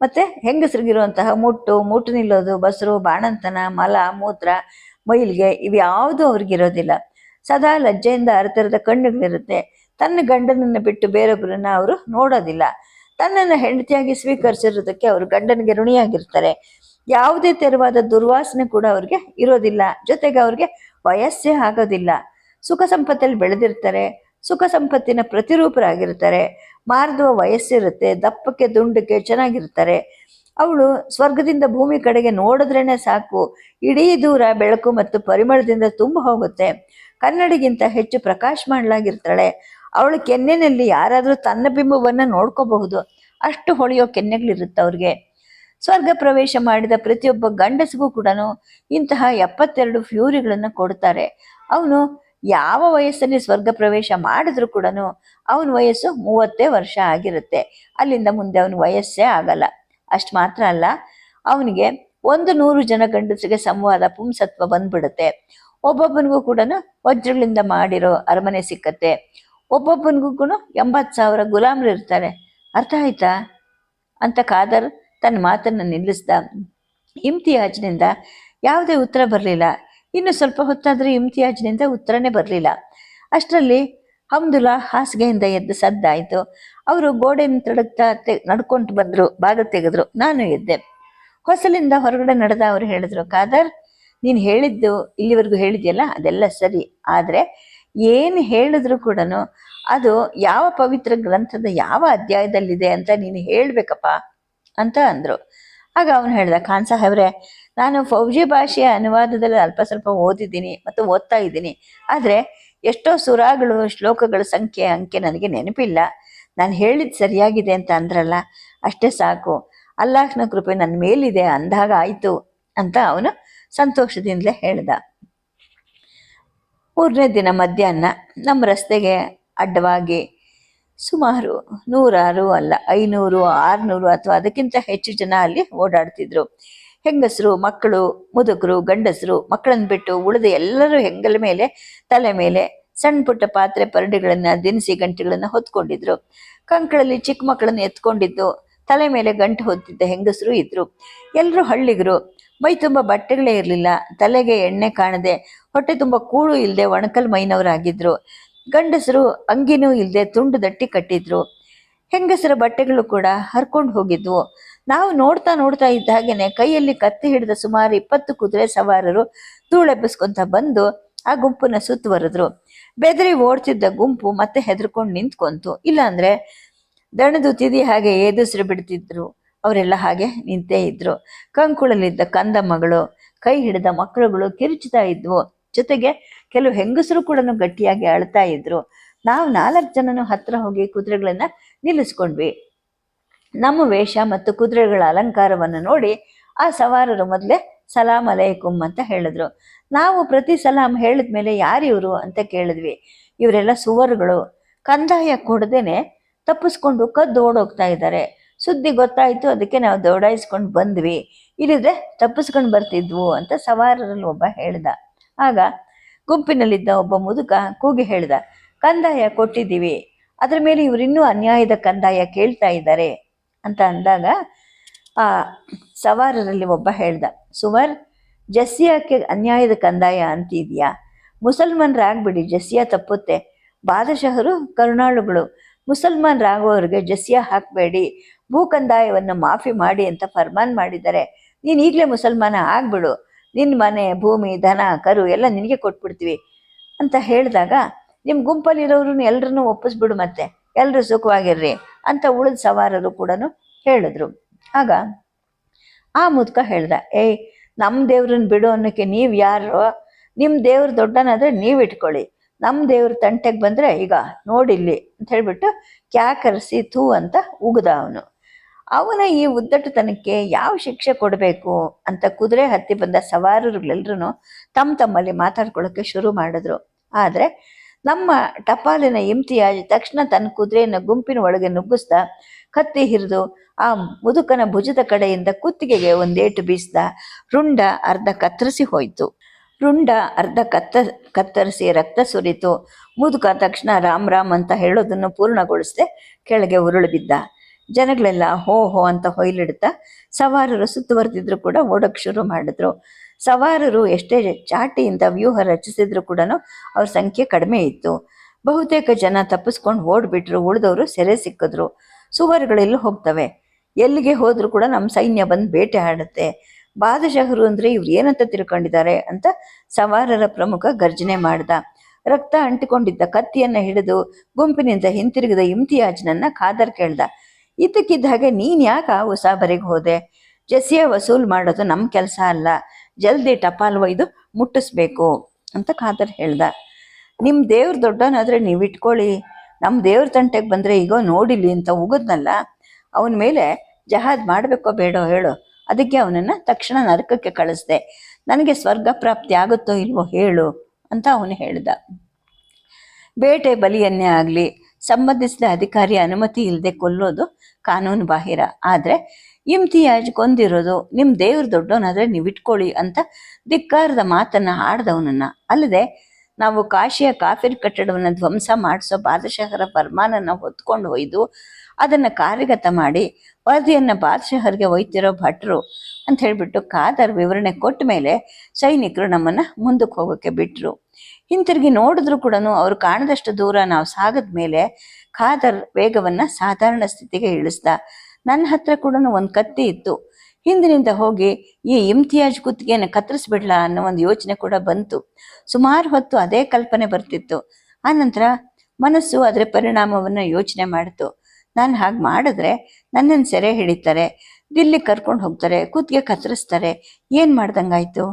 ಮತ್ತೆ ಹೆಂಗಸರಿಗಿರುವಂತಹ ಮುಟ್ಟು ಮುಟ್ಟು ನಿಲ್ಲೋದು, ಬಸರು, ಬಾಣಂತನ, ಮಲ, ಮೂತ್ರ, ಮೈಲ್ಗೆ ಇವ್ಯಾವುದೂ ಅವ್ರಿಗಿರೋದಿಲ್ಲ. ಸದಾ ಲಜ್ಜೆಯಿಂದ ಅರತರದ ಕಣ್ಣುಗಳಿರುತ್ತೆ. ತನ್ನ ಗಂಡನನ್ನು ಬಿಟ್ಟು ಬೇರೊಬ್ಬರನ್ನ ಅವರು ನೋಡೋದಿಲ್ಲ. ತನ್ನನ್ನು ಹೆಂಡತಿಯಾಗಿ ಸ್ವೀಕರಿಸಿರೋದಕ್ಕೆ ಅವರು ಗಂಡನಿಗೆ ಋಣಿಯಾಗಿರ್ತಾರೆ. ಯಾವುದೇ ತೆರವಾದ ದುರ್ವಾಸನೆ ಕೂಡ ಅವ್ರಿಗೆ ಇರೋದಿಲ್ಲ. ಜೊತೆಗೆ ಅವ್ರಿಗೆ ವಯಸ್ಸೇ ಆಗೋದಿಲ್ಲ. ಸುಖ ಸಂಪತ್ತಲ್ಲಿ ಬೆಳೆದಿರ್ತಾರೆ. ಸುಖ ಸಂಪತ್ತಿನ ಪ್ರತಿರೂಪರಾಗಿರ್ತಾರೆ. ಮಾರ್ದುವ ವಯಸ್ಸಿರುತ್ತೆ. ದಪ್ಪಕ್ಕೆ ದುಂಡಕ್ಕೆ ಚೆನ್ನಾಗಿರ್ತಾರೆ. ಅವಳು ಸ್ವರ್ಗದಿಂದ ಭೂಮಿ ಕಡೆಗೆ ನೋಡಿದ್ರೇನೆ ಸಾಕು. ಇಡೀ ದೂರ ಬೆಳಕು ಮತ್ತು ಪರಿಮಳದಿಂದ ತುಂಬ ಹೋಗುತ್ತೆ. ಕನ್ನಡಿಗಿಂತ ಹೆಚ್ಚು ಪ್ರಕಾಶಮಾನಳಾಗಿರ್ತಾಳೆ. ಅವಳ ಕೆನ್ನೆನಲ್ಲಿ ಯಾರಾದರೂ ತನ್ನ ಬಿಂಬವನ್ನು ನೋಡ್ಕೋಬಹುದು. ಅಷ್ಟು ಹೊಳೆಯೋ ಕೆನ್ನೆಗಳಿರುತ್ತೆ ಅವ್ರಿಗೆ. ಸ್ವರ್ಗ ಪ್ರವೇಶ ಮಾಡಿದ ಪ್ರತಿಯೊಬ್ಬ ಗಂಡಸಿಗೂ ಕೂಡ ಇಂತಹ ಎಪ್ಪತ್ತೆರಡು ಫ್ಯೂರಿಗಳನ್ನು ಕೊಡ್ತಾರೆ. ಅವನು ಯಾವ ವಯಸ್ಸಲ್ಲಿ ಸ್ವರ್ಗ ಪ್ರವೇಶ ಮಾಡಿದ್ರು ಕೂಡ ಅವನ ವಯಸ್ಸು ಮೂವತ್ತೇ ವರ್ಷ ಆಗಿರುತ್ತೆ. ಅಲ್ಲಿಂದ ಮುಂದೆ ಅವನ ವಯಸ್ಸೇ ಆಗಲ್ಲ. ಅಷ್ಟು ಮಾತ್ರ ಅಲ್ಲ, ಅವನಿಗೆ ಒಂದು ನೂರು ಜನ ಗಂಡಸಿಗೆ ಸಂವಾದ, ಪುಂಸತ್ವ ಬಂದ್ಬಿಡುತ್ತೆ. ಒಬ್ಬೊಬ್ಬನಿಗೂ ಕೂಡ ವಜ್ರಗಳಿಂದ ಮಾಡಿರೋ ಅರಮನೆ ಸಿಕ್ಕತ್ತೆ. ಒಬ್ಬೊಬ್ಬನಿಗೂ ಕೂಡ ಎಂಬತ್ತು ಸಾವಿರ ಗುಲಾಮರು ಇರ್ತಾರೆ. ಅರ್ಥ ಆಯ್ತಾ? ಅಂತ ಖಾದರ್ ತನ್ನ ಮಾತನ್ನು ನಿಲ್ಲಿಸ್ದ ಇಮ್ತಿಯಾಜ್ನಿಂದ ಯಾವುದೇ ಉತ್ತರ ಬರಲಿಲ್ಲ. ಇನ್ನು ಸ್ವಲ್ಪ ಹೊತ್ತಾದರೆ ಇಮ್ತಿಯಾಜ್ನಿಂದ ಉತ್ತರನೇ ಬರಲಿಲ್ಲ. ಅಷ್ಟರಲ್ಲಿ ಹಮ್ದುಲ್ಲಾ ಹಾಸಿಗೆಯಿಂದ ಎದ್ದು ಸದ್ದಾಯಿತು. ಅವರು ಗೋಡೆಯನ್ನು ತಡಗ್ತಾ ತೆ, ನಡ್ಕೊಂಡು ಬಂದರು ಬಾಗ ತೆಗೆದ್ರು. ನಾನು ಎದ್ದೆ. ಹೊಸಲಿಂದ ಹೊರಗಡೆ ನಡೆದ ಅವರು ಹೇಳಿದ್ರು, ಖಾದರ್, ನೀನು ಹೇಳಿದ್ದು ಇಲ್ಲಿವರೆಗೂ ಹೇಳಿದ್ಯಲ್ಲ, ಅದೆಲ್ಲ ಸರಿ. ಆದರೆ ಏನು ಹೇಳಿದ್ರು ಕೂಡ ಅದು ಯಾವ ಪವಿತ್ರ ಗ್ರಂಥದ ಯಾವ ಅಧ್ಯಾಯದಲ್ಲಿದೆ ಅಂತ ನೀನು ಹೇಳಬೇಕಪ್ಪ ಅಂತ ಅಂದರು. ಆಗ ಅವನು ಹೇಳ್ದ, ಖಾನ್ ಸಾಹೇಬ್ರೆ, ನಾನು ಫೌಜಿ ಭಾಷೆಯ ಅನುವಾದದಲ್ಲಿ ಅಲ್ಪ ಸ್ವಲ್ಪ ಓದಿದ್ದೀನಿ ಮತ್ತು ಓದ್ತಾ ಇದ್ದೀನಿ. ಆದರೆ ಎಷ್ಟೋ ಸುರಾಗಳು, ಶ್ಲೋಕಗಳ ಸಂಖ್ಯೆ ಅಂಕೆ ನನಗೆ ನೆನಪಿಲ್ಲ. ನಾನು ಹೇಳಿದ್ದು ಸರಿಯಾಗಿದೆ ಅಂತ ಅಂದ್ರಲ್ಲ, ಅಷ್ಟೇ ಸಾಕು. ಅಲ್ಲಾಹ್ನ ಕೃಪೆ ನನ್ನ ಮೇಲಿದೆ, ಅಂದಾಗ ಆಯಿತು, ಅಂತ ಅವನು ಸಂತೋಷದಿಂದಲೇ ಹೇಳ್ದ. ಮೂರನೇ ದಿನ ಮಧ್ಯಾಹ್ನ ನಮ್ಮ ರಸ್ತೆಗೆ ಅಡ್ಡವಾಗಿ ಸುಮಾರು ನೂರಾರು ಅಲ್ಲ, ಐನೂರು, ಆರುನೂರು ಅಥವಾ ಅದಕ್ಕಿಂತ ಹೆಚ್ಚು ಜನ ಅಲ್ಲಿ ಓಡಾಡ್ತಿದ್ರು. ಹೆಂಗಸರು, ಮಕ್ಕಳು, ಮುದುಕರು, ಗಂಡಸರು, ಮಕ್ಕಳನ್ನು ಬಿಟ್ಟು ಉಳಿದ ಎಲ್ಲರೂ ಹೆಂಗಲ ಮೇಲೆ, ತಲೆ ಮೇಲೆ ಸಣ್ಣ ಪುಟ್ಟ ಪಾತ್ರೆ ಪರಡಿಗಳನ್ನು, ದಿನಸಿ ಗಂಟೆಗಳನ್ನು ಹೊತ್ಕೊಂಡಿದ್ರು. ಕಂಕಳಲ್ಲಿ ಚಿಕ್ಕ ಮಕ್ಕಳನ್ನ ಎತ್ಕೊಂಡಿದ್ದು. ತಲೆ ಮೇಲೆ ಗಂಟು ಹೊತ್ತಿದ್ದ ಹೆಂಗಸರು ಇದ್ರು. ಎಲ್ಲರೂ ಹಳ್ಳಿಗರು. ಮೈ ತುಂಬ ಬಟ್ಟೆಗಳೇ ಇರಲಿಲ್ಲ. ತಲೆಗೆ ಎಣ್ಣೆ ಕಾಣದೆ, ಹೊಟ್ಟೆ ತುಂಬ ಕೂಳು ಇಲ್ಲದೆ ಒಣಕಲ್ ಮೈನವರಾಗಿದ್ರು. ಗಂಡಸರು ಅಂಗಿನೂ ಇಲ್ಲದೆ ತುಂಡು ದಟ್ಟಿ ಕಟ್ಟಿದ್ರು. ಹೆಂಗಸರ ಬಟ್ಟೆಗಳು ಕೂಡ ಹರ್ಕೊಂಡು ಹೋಗಿದ್ವು. ನಾವು ನೋಡ್ತಾ ನೋಡ್ತಾ ಇದ್ದ ಹಾಗೇನೆ ಕೈಯಲ್ಲಿ ಕತ್ತಿ ಹಿಡಿದ ಸುಮಾರು ಇಪ್ಪತ್ತು ಕುದುರೆ ಸವಾರರು ಧೂಳೆಬ್ಬಿಸ್ಕೊಂತ ಬಂದು ಆ ಗುಂಪನ್ನ ಸುತ್ತುವರೆದ್ರು. ಬೆದರಿ ಓಡ್ತಿದ್ದ ಗುಂಪು ಮತ್ತೆ ಹೆದರ್ಕೊಂಡು ನಿಂತ್ಕೊಂತು. ಇಲ್ಲಾಂದ್ರೆ ದಣದು ತಿದಿ ಹಾಗೆ ಎದುಸಿರು ಬಿಡ್ತಿದ್ರು. ಅವರೆಲ್ಲ ಹಾಗೆ ನಿಂತೇ ಇದ್ರು. ಕಂಕುಳಲ್ಲಿದ್ದ ಕಂದ ಮಗಳು, ಕೈ ಹಿಡಿದ ಮಕ್ಕಳುಗಳು ಕಿರುಚುತ್ತಾ ಇದ್ವು. ಜೊತೆಗೆ ಕೆಲವು ಹೆಂಗಸರು ಕೂಡ ಗಟ್ಟಿಯಾಗಿ ಅಳ್ತಾ ಇದ್ರು. ನಾವು ನಾಲ್ಕು ಜನನು ಹತ್ರ ಹೋಗಿ ಕುದುರೆಗಳನ್ನ ನಿಲ್ಲಿಸ್ಕೊಂಡ್ವಿ. ನಮ್ಮ ವೇಷ ಮತ್ತು ಕುದುರೆಗಳ ಅಲಂಕಾರವನ್ನು ನೋಡಿ ಆ ಸವಾರರು ಮೊದಲೇ ಸಲಾಂ ಅಲೈಕುಂ ಅಂತ ಹೇಳಿದ್ರು. ನಾವು ಪ್ರತಿ ಸಲಾಂ ಹೇಳಿದ್ಮೇಲೆ ಯಾರಿವರು ಅಂತ ಕೇಳಿದ್ವಿ. ಇವರೆಲ್ಲ ಸುವರುಗಳು. ಕಂದಾಯ ಕೊಡದೇನೆ ತಪ್ಪಿಸ್ಕೊಂಡು ಕದ್ದು ಓಡೋಗ್ತಾ ಇದ್ದಾರೆ. ಸುದ್ದಿ ಗೊತ್ತಾಯಿತು, ಅದಕ್ಕೆ ನಾವು ದೌಡಾಯಿಸ್ಕೊಂಡು ಬಂದ್ವಿ. ಇಲ್ಲಿದ್ರೆ ತಪ್ಪಿಸ್ಕೊಂಡು ಬರ್ತಿದ್ವು ಅಂತ ಸವಾರರಲ್ಲಿ ಒಬ್ಬ ಹೇಳ್ದ. ಆಗ ಗುಂಪಿನಲ್ಲಿದ್ದ ಒಬ್ಬ ಮುದುಕ ಕೂಗಿ ಹೇಳ್ದ, ಕಂದಾಯ ಕೊಟ್ಟಿದ್ದೀವಿ. ಅದ್ರ ಮೇಲೆ ಇವರಿನ್ನೂ ಅನ್ಯಾಯದ ಕಂದಾಯ ಕೇಳ್ತಾ ಇದ್ದಾರೆ. ಅಂತ ಅಂದಾಗ, ಆ ಸವಾರರಲ್ಲಿ ಒಬ್ಬ ಹೇಳ್ದ ಸುವರ್ ಜಸ್ಸಿಯಾಕ್ಕೆ ಅನ್ಯಾಯದ ಕಂದಾಯ ಅಂತಿದ್ಯಾ? ಮುಸಲ್ಮಾನರಾಗ್ಬಿಡಿ, ಜಸ್ಸಿಯಾ ತಪ್ಪುತ್ತೆ. ಬಾದಶಹರು, ಕರುಣಾಳುಗಳು ಮುಸಲ್ಮಾನರಾಗುವವರಿಗೆ ಜಸ್ಯ ಹಾಕಬೇಡಿ ಭೂ ಕಂದಾಯವನ್ನು ಮಾಫಿ ಮಾಡಿ ಅಂತ ಫರ್ಮಾನ್ ಮಾಡಿದ್ದಾರೆ. ನೀನು ಈಗಲೇ ಮುಸಲ್ಮಾನ ಆಗ್ಬಿಡು. ನಿನ್ನ ಮನೆ, ಭೂಮಿ ದನ ಕರು ಎಲ್ಲ ನಿನಗೆ ಕೊಟ್ಬಿಡ್ತೀವಿ ಅಂತ ಹೇಳಿದಾಗ ನಿಮ್ಮ ಗುಂಪಲ್ಲಿರೋರು ಎಲ್ಲರನ್ನೂ ಒಪ್ಪಿಸ್ಬಿಡು ಮತ್ತೆ. ಎಲ್ಲರೂ ಸುಖವಾಗಿರ್ರಿ ಅಂತ ಉಳಿದ ಸವಾರರು ಕೂಡ ಹೇಳಿದ್ರು. ಆಗ ಆ ಮುದ್ಕ ಹೇಳ್ದ, ಏಯ್ ನಮ್ಮ ದೇವ್ರನ್ನ ಬಿಡು ಅನ್ನೋಕ್ಕೆ ನೀವು ಯಾರು? ನಿಮ್ಮ ದೇವ್ರ ದೊಡ್ಡನಾದರೆ ನೀವು ಇಟ್ಕೊಳ್ಳಿ. ನಮ್ಮ ದೇವ್ರ ತಂಟೆಗೆ ಬಂದರೆ ಈಗ ನೋಡಿಲ್ಲಿ ಅಂತ ಹೇಳ್ಬಿಟ್ಟು ಕ್ಯಾಕರಿಸಿ ಥೂ ಅಂತ ಉಗಿದ ಅವನು. ಅವನ ಈ ಉದ್ದಟತನಕ್ಕೆ ಯಾವ ಶಿಕ್ಷೆ ಕೊಡಬೇಕು ಅಂತ ಕುದುರೆ ಹತ್ತಿ ಬಂದ ಸವಾರರುಗಳೆಲ್ಲರೂ ತಮ್ಮ ತಮ್ಮಲ್ಲಿ ಮಾತಾಡ್ಕೊಳ್ಳೋಕ್ಕೆ ಶುರು ಮಾಡಿದ್ರು. ಆದರೆ ನಮ್ಮ ಟಪಾಲಿನ ಇಮ್ತಿಯಾಜ್ ತಕ್ಷಣ ತನ್ನ ಕುದುರೆಯನ್ನು ಗುಂಪಿನ ಒಳಗೆ ನುಗ್ಗಿಸ್ದ, ಕತ್ತಿ ಹಿರಿದು ಆ ಮುದುಕನ ಭುಜದ ಕಡೆಯಿಂದ ಕುತ್ತಿಗೆಗೆ ಒಂದೇಟು ಬೀಸ್ದ, ರುಂಡ ಅರ್ಧ ಕತ್ತರಿಸಿ ಹೋಯಿತು. ರುಂಡ ಅರ್ಧ ಕತ್ತ, ಕತ್ತರಿಸಿ ರಕ್ತ ಸುರಿತು. ಮುದುಕ ತಕ್ಷಣ ರಾಮ್ ರಾಮ್ ಅಂತ ಹೇಳೋದನ್ನು ಪೂರ್ಣಗೊಳಿಸದೆ ಕೆಳಗೆ ಉರುಳು ಬಿದ್ದ ಜನಗಳೆಲ್ಲ ಹೋ ಹೋ ಅಂತ ಹೊಯ್ಲಿಡ್ತಾ ಸವಾರರು ಸುತ್ತುವರೆದಿದ್ರು ಕೂಡ ಓಡಕ್ ಶುರು ಮಾಡಿದ್ರು. ಸವಾರರು ಎಷ್ಟೇ ಚಾಟಿಯಿಂದ ವ್ಯೂಹ ರಚಿಸಿದ್ರು ಕೂಡ ಅವ್ರ ಸಂಖ್ಯೆ ಕಡಿಮೆ ಇತ್ತು. ಬಹುತೇಕ ಜನ ತಪ್ಪಿಸ್ಕೊಂಡು ಓಡ್ಬಿಟ್ರು ಉಳಿದವರು ಸೆರೆ ಸಿಕ್ಕಿದ್ರು. ಸುವರ್ಗಳೆಲ್ಲೂ ಹೋಗ್ತವೆ? ಎಲ್ಲಿಗೆ ಹೋದ್ರು ಕೂಡ ನಮ್ಮ ಸೈನ್ಯ ಬಂದು ಬೇಟೆ ಆಡುತ್ತೆ. ಬಾದಶಹರು ಅಂದ್ರೆ ಇವ್ರು ಏನಂತ ತಿಳ್ಕೊಂಡಿದ್ದಾರೆ ಅಂತ ಸವಾರರ ಪ್ರಮುಖ ಗರ್ಜನೆ ಮಾಡ್ದ. ರಕ್ತ ಅಂಟಿಕೊಂಡಿದ್ದ ಕತ್ತಿಯನ್ನ ಹಿಡಿದು ಗುಂಪಿನಿಂದ ಹಿಂತಿರುಗಿದ ಇಮ್ತಿಯಾಜ್ನನ್ನ ಖಾದರ್ ಕೇಳ್ದ. ಇದ್ದಕ್ಕಿದ್ದ ಹಾಗೆ ನೀನ್ ಯಾಕೆ ಆ ಉಸಾಬರಿಗೆ ಹೋದೆ? ಜಸಿಯ ವಸೂಲ್ ಮಾಡೋದು ನಮ್ಮ ಕೆಲಸ ಅಲ್ಲ. ಜಲ್ದಿ ಟಪಾಲ್ ಒಯ್ದು ಮುಟ್ಟಿಸ್ಬೇಕು ಅಂತ ಖಾದರ್ ಹೇಳ್ದ. ನಿಮ್ಮ ದೇವ್ರ ದೊಡ್ಡನಾದ್ರೆ ನೀವು ಇಟ್ಕೊಳ್ಳಿ. ನಮ್ಮ ದೇವ್ರ ತಂಟೆಗೆ ಬಂದ್ರೆ ಈಗ ನೋಡಿಲಿ ಅಂತ ಉಗಿದ್ನಲ್ಲ. ಅವನ ಮೇಲೆ ಜಹಾದ್ ಮಾಡಬೇಕೋ ಬೇಡೋ ಹೇಳು. ಅದಕ್ಕೆ ಅವನನ್ನ ತಕ್ಷಣ ನರಕಕ್ಕೆ ಕಳಿಸ್ದೆ. ನನಗೆ ಸ್ವರ್ಗ ಪ್ರಾಪ್ತಿ ಆಗುತ್ತೋ ಇಲ್ವೋ ಹೇಳು ಅಂತ ಅವನು ಹೇಳ್ದ. ಬೇಟೆ ಬಲಿಯನ್ನೇ ಆಗಲಿ, ಸಂಬಂಧಿಸಿದ ಅಧಿಕಾರಿ ಅನುಮತಿ ಇಲ್ಲದೆ ಕೊಲ್ಲೋದು ಕಾನೂನು ಬಾಹಿರ. ಆದರೆ ಇಮ್ತಿಯಾಜ್ ಕೊಂದಿರೋದು ನಿಮ್ಮ ದೇವ್ರ ದೊಡ್ಡವನಾದ್ರೆ ನೀವು ಇಟ್ಕೊಳ್ಳಿ ಅಂತ ಧಿಕ್ಕಾರದ ಮಾತನ್ನ ಆಡ್ದವನನ್ನ. ಅಲ್ಲದೆ ನಾವು ಕಾಶಿಯ ಕಾಫಿರ್ ಕಟ್ಟಡವನ್ನು ಧ್ವಂಸ ಮಾಡಿಸೋ ಬಾದಶಾಹರ ಫರ್ಮಾನನ್ನು ಹೊತ್ಕೊಂಡು ಒಯ್ದು ಅದನ್ನು ಕಾರ್ಯಗತ ಮಾಡಿ ವರದಿಯನ್ನು ಬಾದಶಹರಿಗೆ ಒಯ್ತಿರೋ ಭಟ್ರು ಅಂತ ಹೇಳಿಬಿಟ್ಟು ಖಾದರ್ ವಿವರಣೆ ಕೊಟ್ಟ ಮೇಲೆ ಸೈನಿಕರು ನಮ್ಮನ್ನು ಮುಂದಕ್ಕೆ ಹೋಗೋಕ್ಕೆ ಬಿಟ್ಟರು ಹಿಂತಿರುಗಿ ನೋಡಿದ್ರು ಕೂಡ ಅವರು ಕಾಣದಷ್ಟು ದೂರ ನಾವು ಸಾಗದ ಮೇಲೆ ಖಾದರ್ ವೇಗವನ್ನು ಸಾಧಾರಣ ಸ್ಥಿತಿಗೆ ಇಳಿಸ್ದ. ನನ್ನ ಹತ್ರ ಕೂಡ ಒಂದು ಕತ್ತಿ ಇತ್ತು. ಹಿಂದಿನಿಂದ ಹೋಗಿ ಈ ಇಮ್ತಿಯಾಜ್ ಕುತ್ತಿಗೆಯನ್ನು ಕತ್ತರಿಸ್ಬಿಡ್ಲಾ ಅನ್ನೋ ಒಂದು ಯೋಚನೆ ಕೂಡ ಬಂತು. ಸುಮಾರು ಹೊತ್ತು ಅದೇ ಕಲ್ಪನೆ ಬರ್ತಿತ್ತು. ಆನಂತರ ಮನಸ್ಸು ಅದರ ಪರಿಣಾಮವನ್ನು ಯೋಚನೆ ಮಾಡಿತು. ನಾನು ಹಾಗೆ ಮಾಡಿದ್ರೆ ನನ್ನನ್ನು ಸೆರೆ ಹಿಡಿತಾರೆ, ದಿಲ್ಲಿ ಕರ್ಕೊಂಡು ಹೋಗ್ತಾರೆ ಕುತ್ತಿಗೆ ಕತ್ತರಿಸ್ತಾರೆ ಏನು ಮಾಡ್ದಂಗಾಯ್ತು?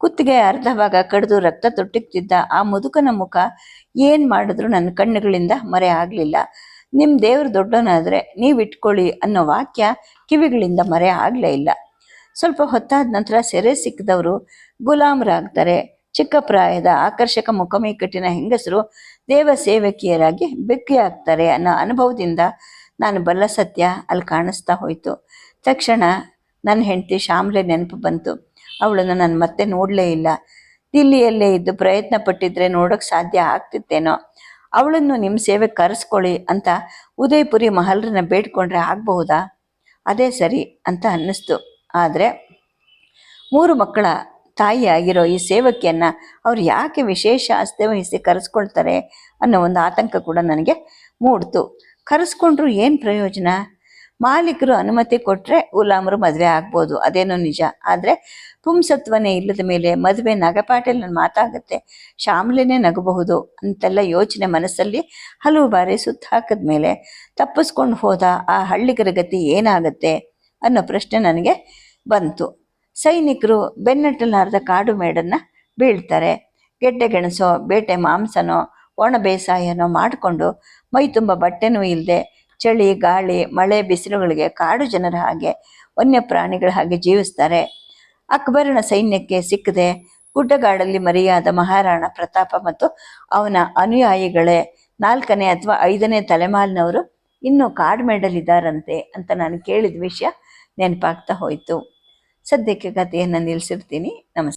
ಕುತ್ತಿಗೆ ಅರ್ಧ ಭಾಗ ಕಡಿದು ರಕ್ತ ತೊಟ್ಟಿಕ್ತಿದ್ದ ಆ ಮುದುಕನ ಮುಖ ಏನು ಮಾಡಿದ್ರು ನನ್ನ ಕಣ್ಣುಗಳಿಂದ ಮರೆ ಆಗಲಿಲ್ಲ. ನಿಮ್ಮ ದೇವ್ರು ದೊಡ್ಡವನಾದರೆ ನೀವು ಇಟ್ಕೊಳ್ಳಿ ಅನ್ನೋ ವಾಕ್ಯ ಕಿವಿಗಳಿಂದ ಮರೆ ಆಗಲೇ ಇಲ್ಲ. ಸ್ವಲ್ಪ ಹೊತ್ತಾದ ನಂತರ ಸೆರೆ ಸಿಕ್ಕಿದವರು ಗುಲಾಮರಾಗ್ತಾರೆ. ಚಿಕ್ಕ ಪ್ರಾಯದ ಆಕರ್ಷಕ ಮುಖಮೈಕಟ್ಟಿನ ಹೆಂಗಸರು ದೇವ ಸೇವಕಿಯರಾಗಿ ಬೆಕ್ಕಿಯಾಗ್ತಾರೆ ಅನ್ನೋ ಅನುಭವದಿಂದ ನಾನು ಬಲ್ಲ ಸತ್ಯ ಅಲ್ಲಿ ಕಾಣಿಸ್ತಾ ಹೋಯಿತು. ತಕ್ಷಣ ನನ್ನ ಹೆಂಡತಿ ಶ್ಯಾಮ್ಲೆ ನೆನಪು ಬಂತು. ಅವಳನ್ನು ನಾನು ಮತ್ತೆ ನೋಡಲೇ ಇಲ್ಲ. ದಿಲ್ಲಿಯಲ್ಲೇ ಇದ್ದು ಪ್ರಯತ್ನ ಪಟ್ಟಿದ್ರೆ ನೋಡೋಕೆ ಸಾಧ್ಯ ಆಗ್ತಿತ್ತೇನೋ? ಅವಳನ್ನು ನಿಮ್ಮ ಸೇವೆ ಕರೆಸ್ಕೊಳ್ಳಿ ಅಂತ ಉದಯಪುರಿ ಮಹಲ್ರನ್ನ ಬೇಡ್ಕೊಂಡ್ರೆ ಆಗಬಹುದಾ? ಅದೇ ಸರಿ ಅಂತ ಅನ್ನಿಸ್ತು. ಆದರೆ ಮೂರು ಮಕ್ಕಳ ತಾಯಿಯಾಗಿರೋ ಈ ಸೇವಕಿಯನ್ನು ಅವ್ರು ಯಾಕೆ ವಿಶೇಷ ಆಸ್ತಿ ವಹಿಸಿ ಕರೆಸ್ಕೊಳ್ತಾರೆ ಅನ್ನೋ ಒಂದು ಆತಂಕ ಕೂಡ ನನಗೆ ಮೂಡ್ತು. ಕರೆಸ್ಕೊಂಡ್ರು ಏನು ಪ್ರಯೋಜನ? ಮಾಲೀಕರು ಅನುಮತಿ ಕೊಟ್ಟರೆ ಗುಲಾಮರು ಮದುವೆ ಆಗ್ಬೋದು, ಅದೇನೋ ನಿಜ. ಆದರೆ ಪುಂಸತ್ವನೇ ಇಲ್ಲದ ಮೇಲೆ ಮದುವೆ ನಗಪಾಟಲ್ಲಿ ನನ್ನ ಮಾತಾಗುತ್ತೆ ಶಾಮಲೆನೇ ನಗಬಹುದು ಅಂತೆಲ್ಲ ಯೋಚನೆ ಮನಸ್ಸಲ್ಲಿ ಹಲವು ಬಾರಿ ಸುತ್ತ ಹಾಕಿದ ಮೇಲೆ ತಪ್ಪಿಸ್ಕೊಂಡು ಹೋದ ಆ ಹಳ್ಳಿಗರ ಗತಿ ಏನಾಗುತ್ತೆ ಅನ್ನೋ ಪ್ರಶ್ನೆ ನನಗೆ ಬಂತು. ಸೈನಿಕರು ಬೆನ್ನಟ್ಟಲಾರದ ಕಾಡು ಮೇಡನ್ನ ಬೀಳ್ತಾರೆ. ಗೆಡ್ಡೆ ಗೆಣಸೋ, ಬೇಟೆ ಮಾಂಸನೋ, ಒಣ ಬೇಸಾಯನೋ ಮಾಡಿಕೊಂಡು ಮೈ ತುಂಬ ಬಟ್ಟೆನೂ ಇಲ್ಲದೆ ಚಳಿ, ಗಾಳಿ, ಮಳೆ ಬಿಸಿಲುಗಳಿಗೆ ಕಾಡು ಜನರ ಹಾಗೆ ವನ್ಯ ಪ್ರಾಣಿಗಳ ಹಾಗೆ ಜೀವಿಸ್ತಾರೆ. ಅಕ್ಬರನ ಸೈನ್ಯಕ್ಕೆ ಸಿಕ್ಕದೆ ಗುಡ್ಡಗಾಡಲ್ಲಿ ಮರಿಯಾದ ಮಹಾರಾಣ ಪ್ರತಾಪ ಮತ್ತು ಅವನ ಅನುಯಾಯಿಗಳೇ ನಾಲ್ಕನೇ ಅಥವಾ ಐದನೇ ತಲೆಮಾಲಿನವರು ಇನ್ನೂ ಕಾಡ್ಮೇಡಲ್ಲಿದ್ದಾರಂತೆ ಅಂತ ನಾನು ಕೇಳಿದ ವಿಷಯ ನೆನಪಾಗ್ತಾ ಹೋಯಿತು. ಸದ್ಯಕ್ಕೆ ಕಥೆಯನ್ನು ನಿಲ್ಲಿಸಿರ್ತೀನಿ. ನಮಸ್ತೆ.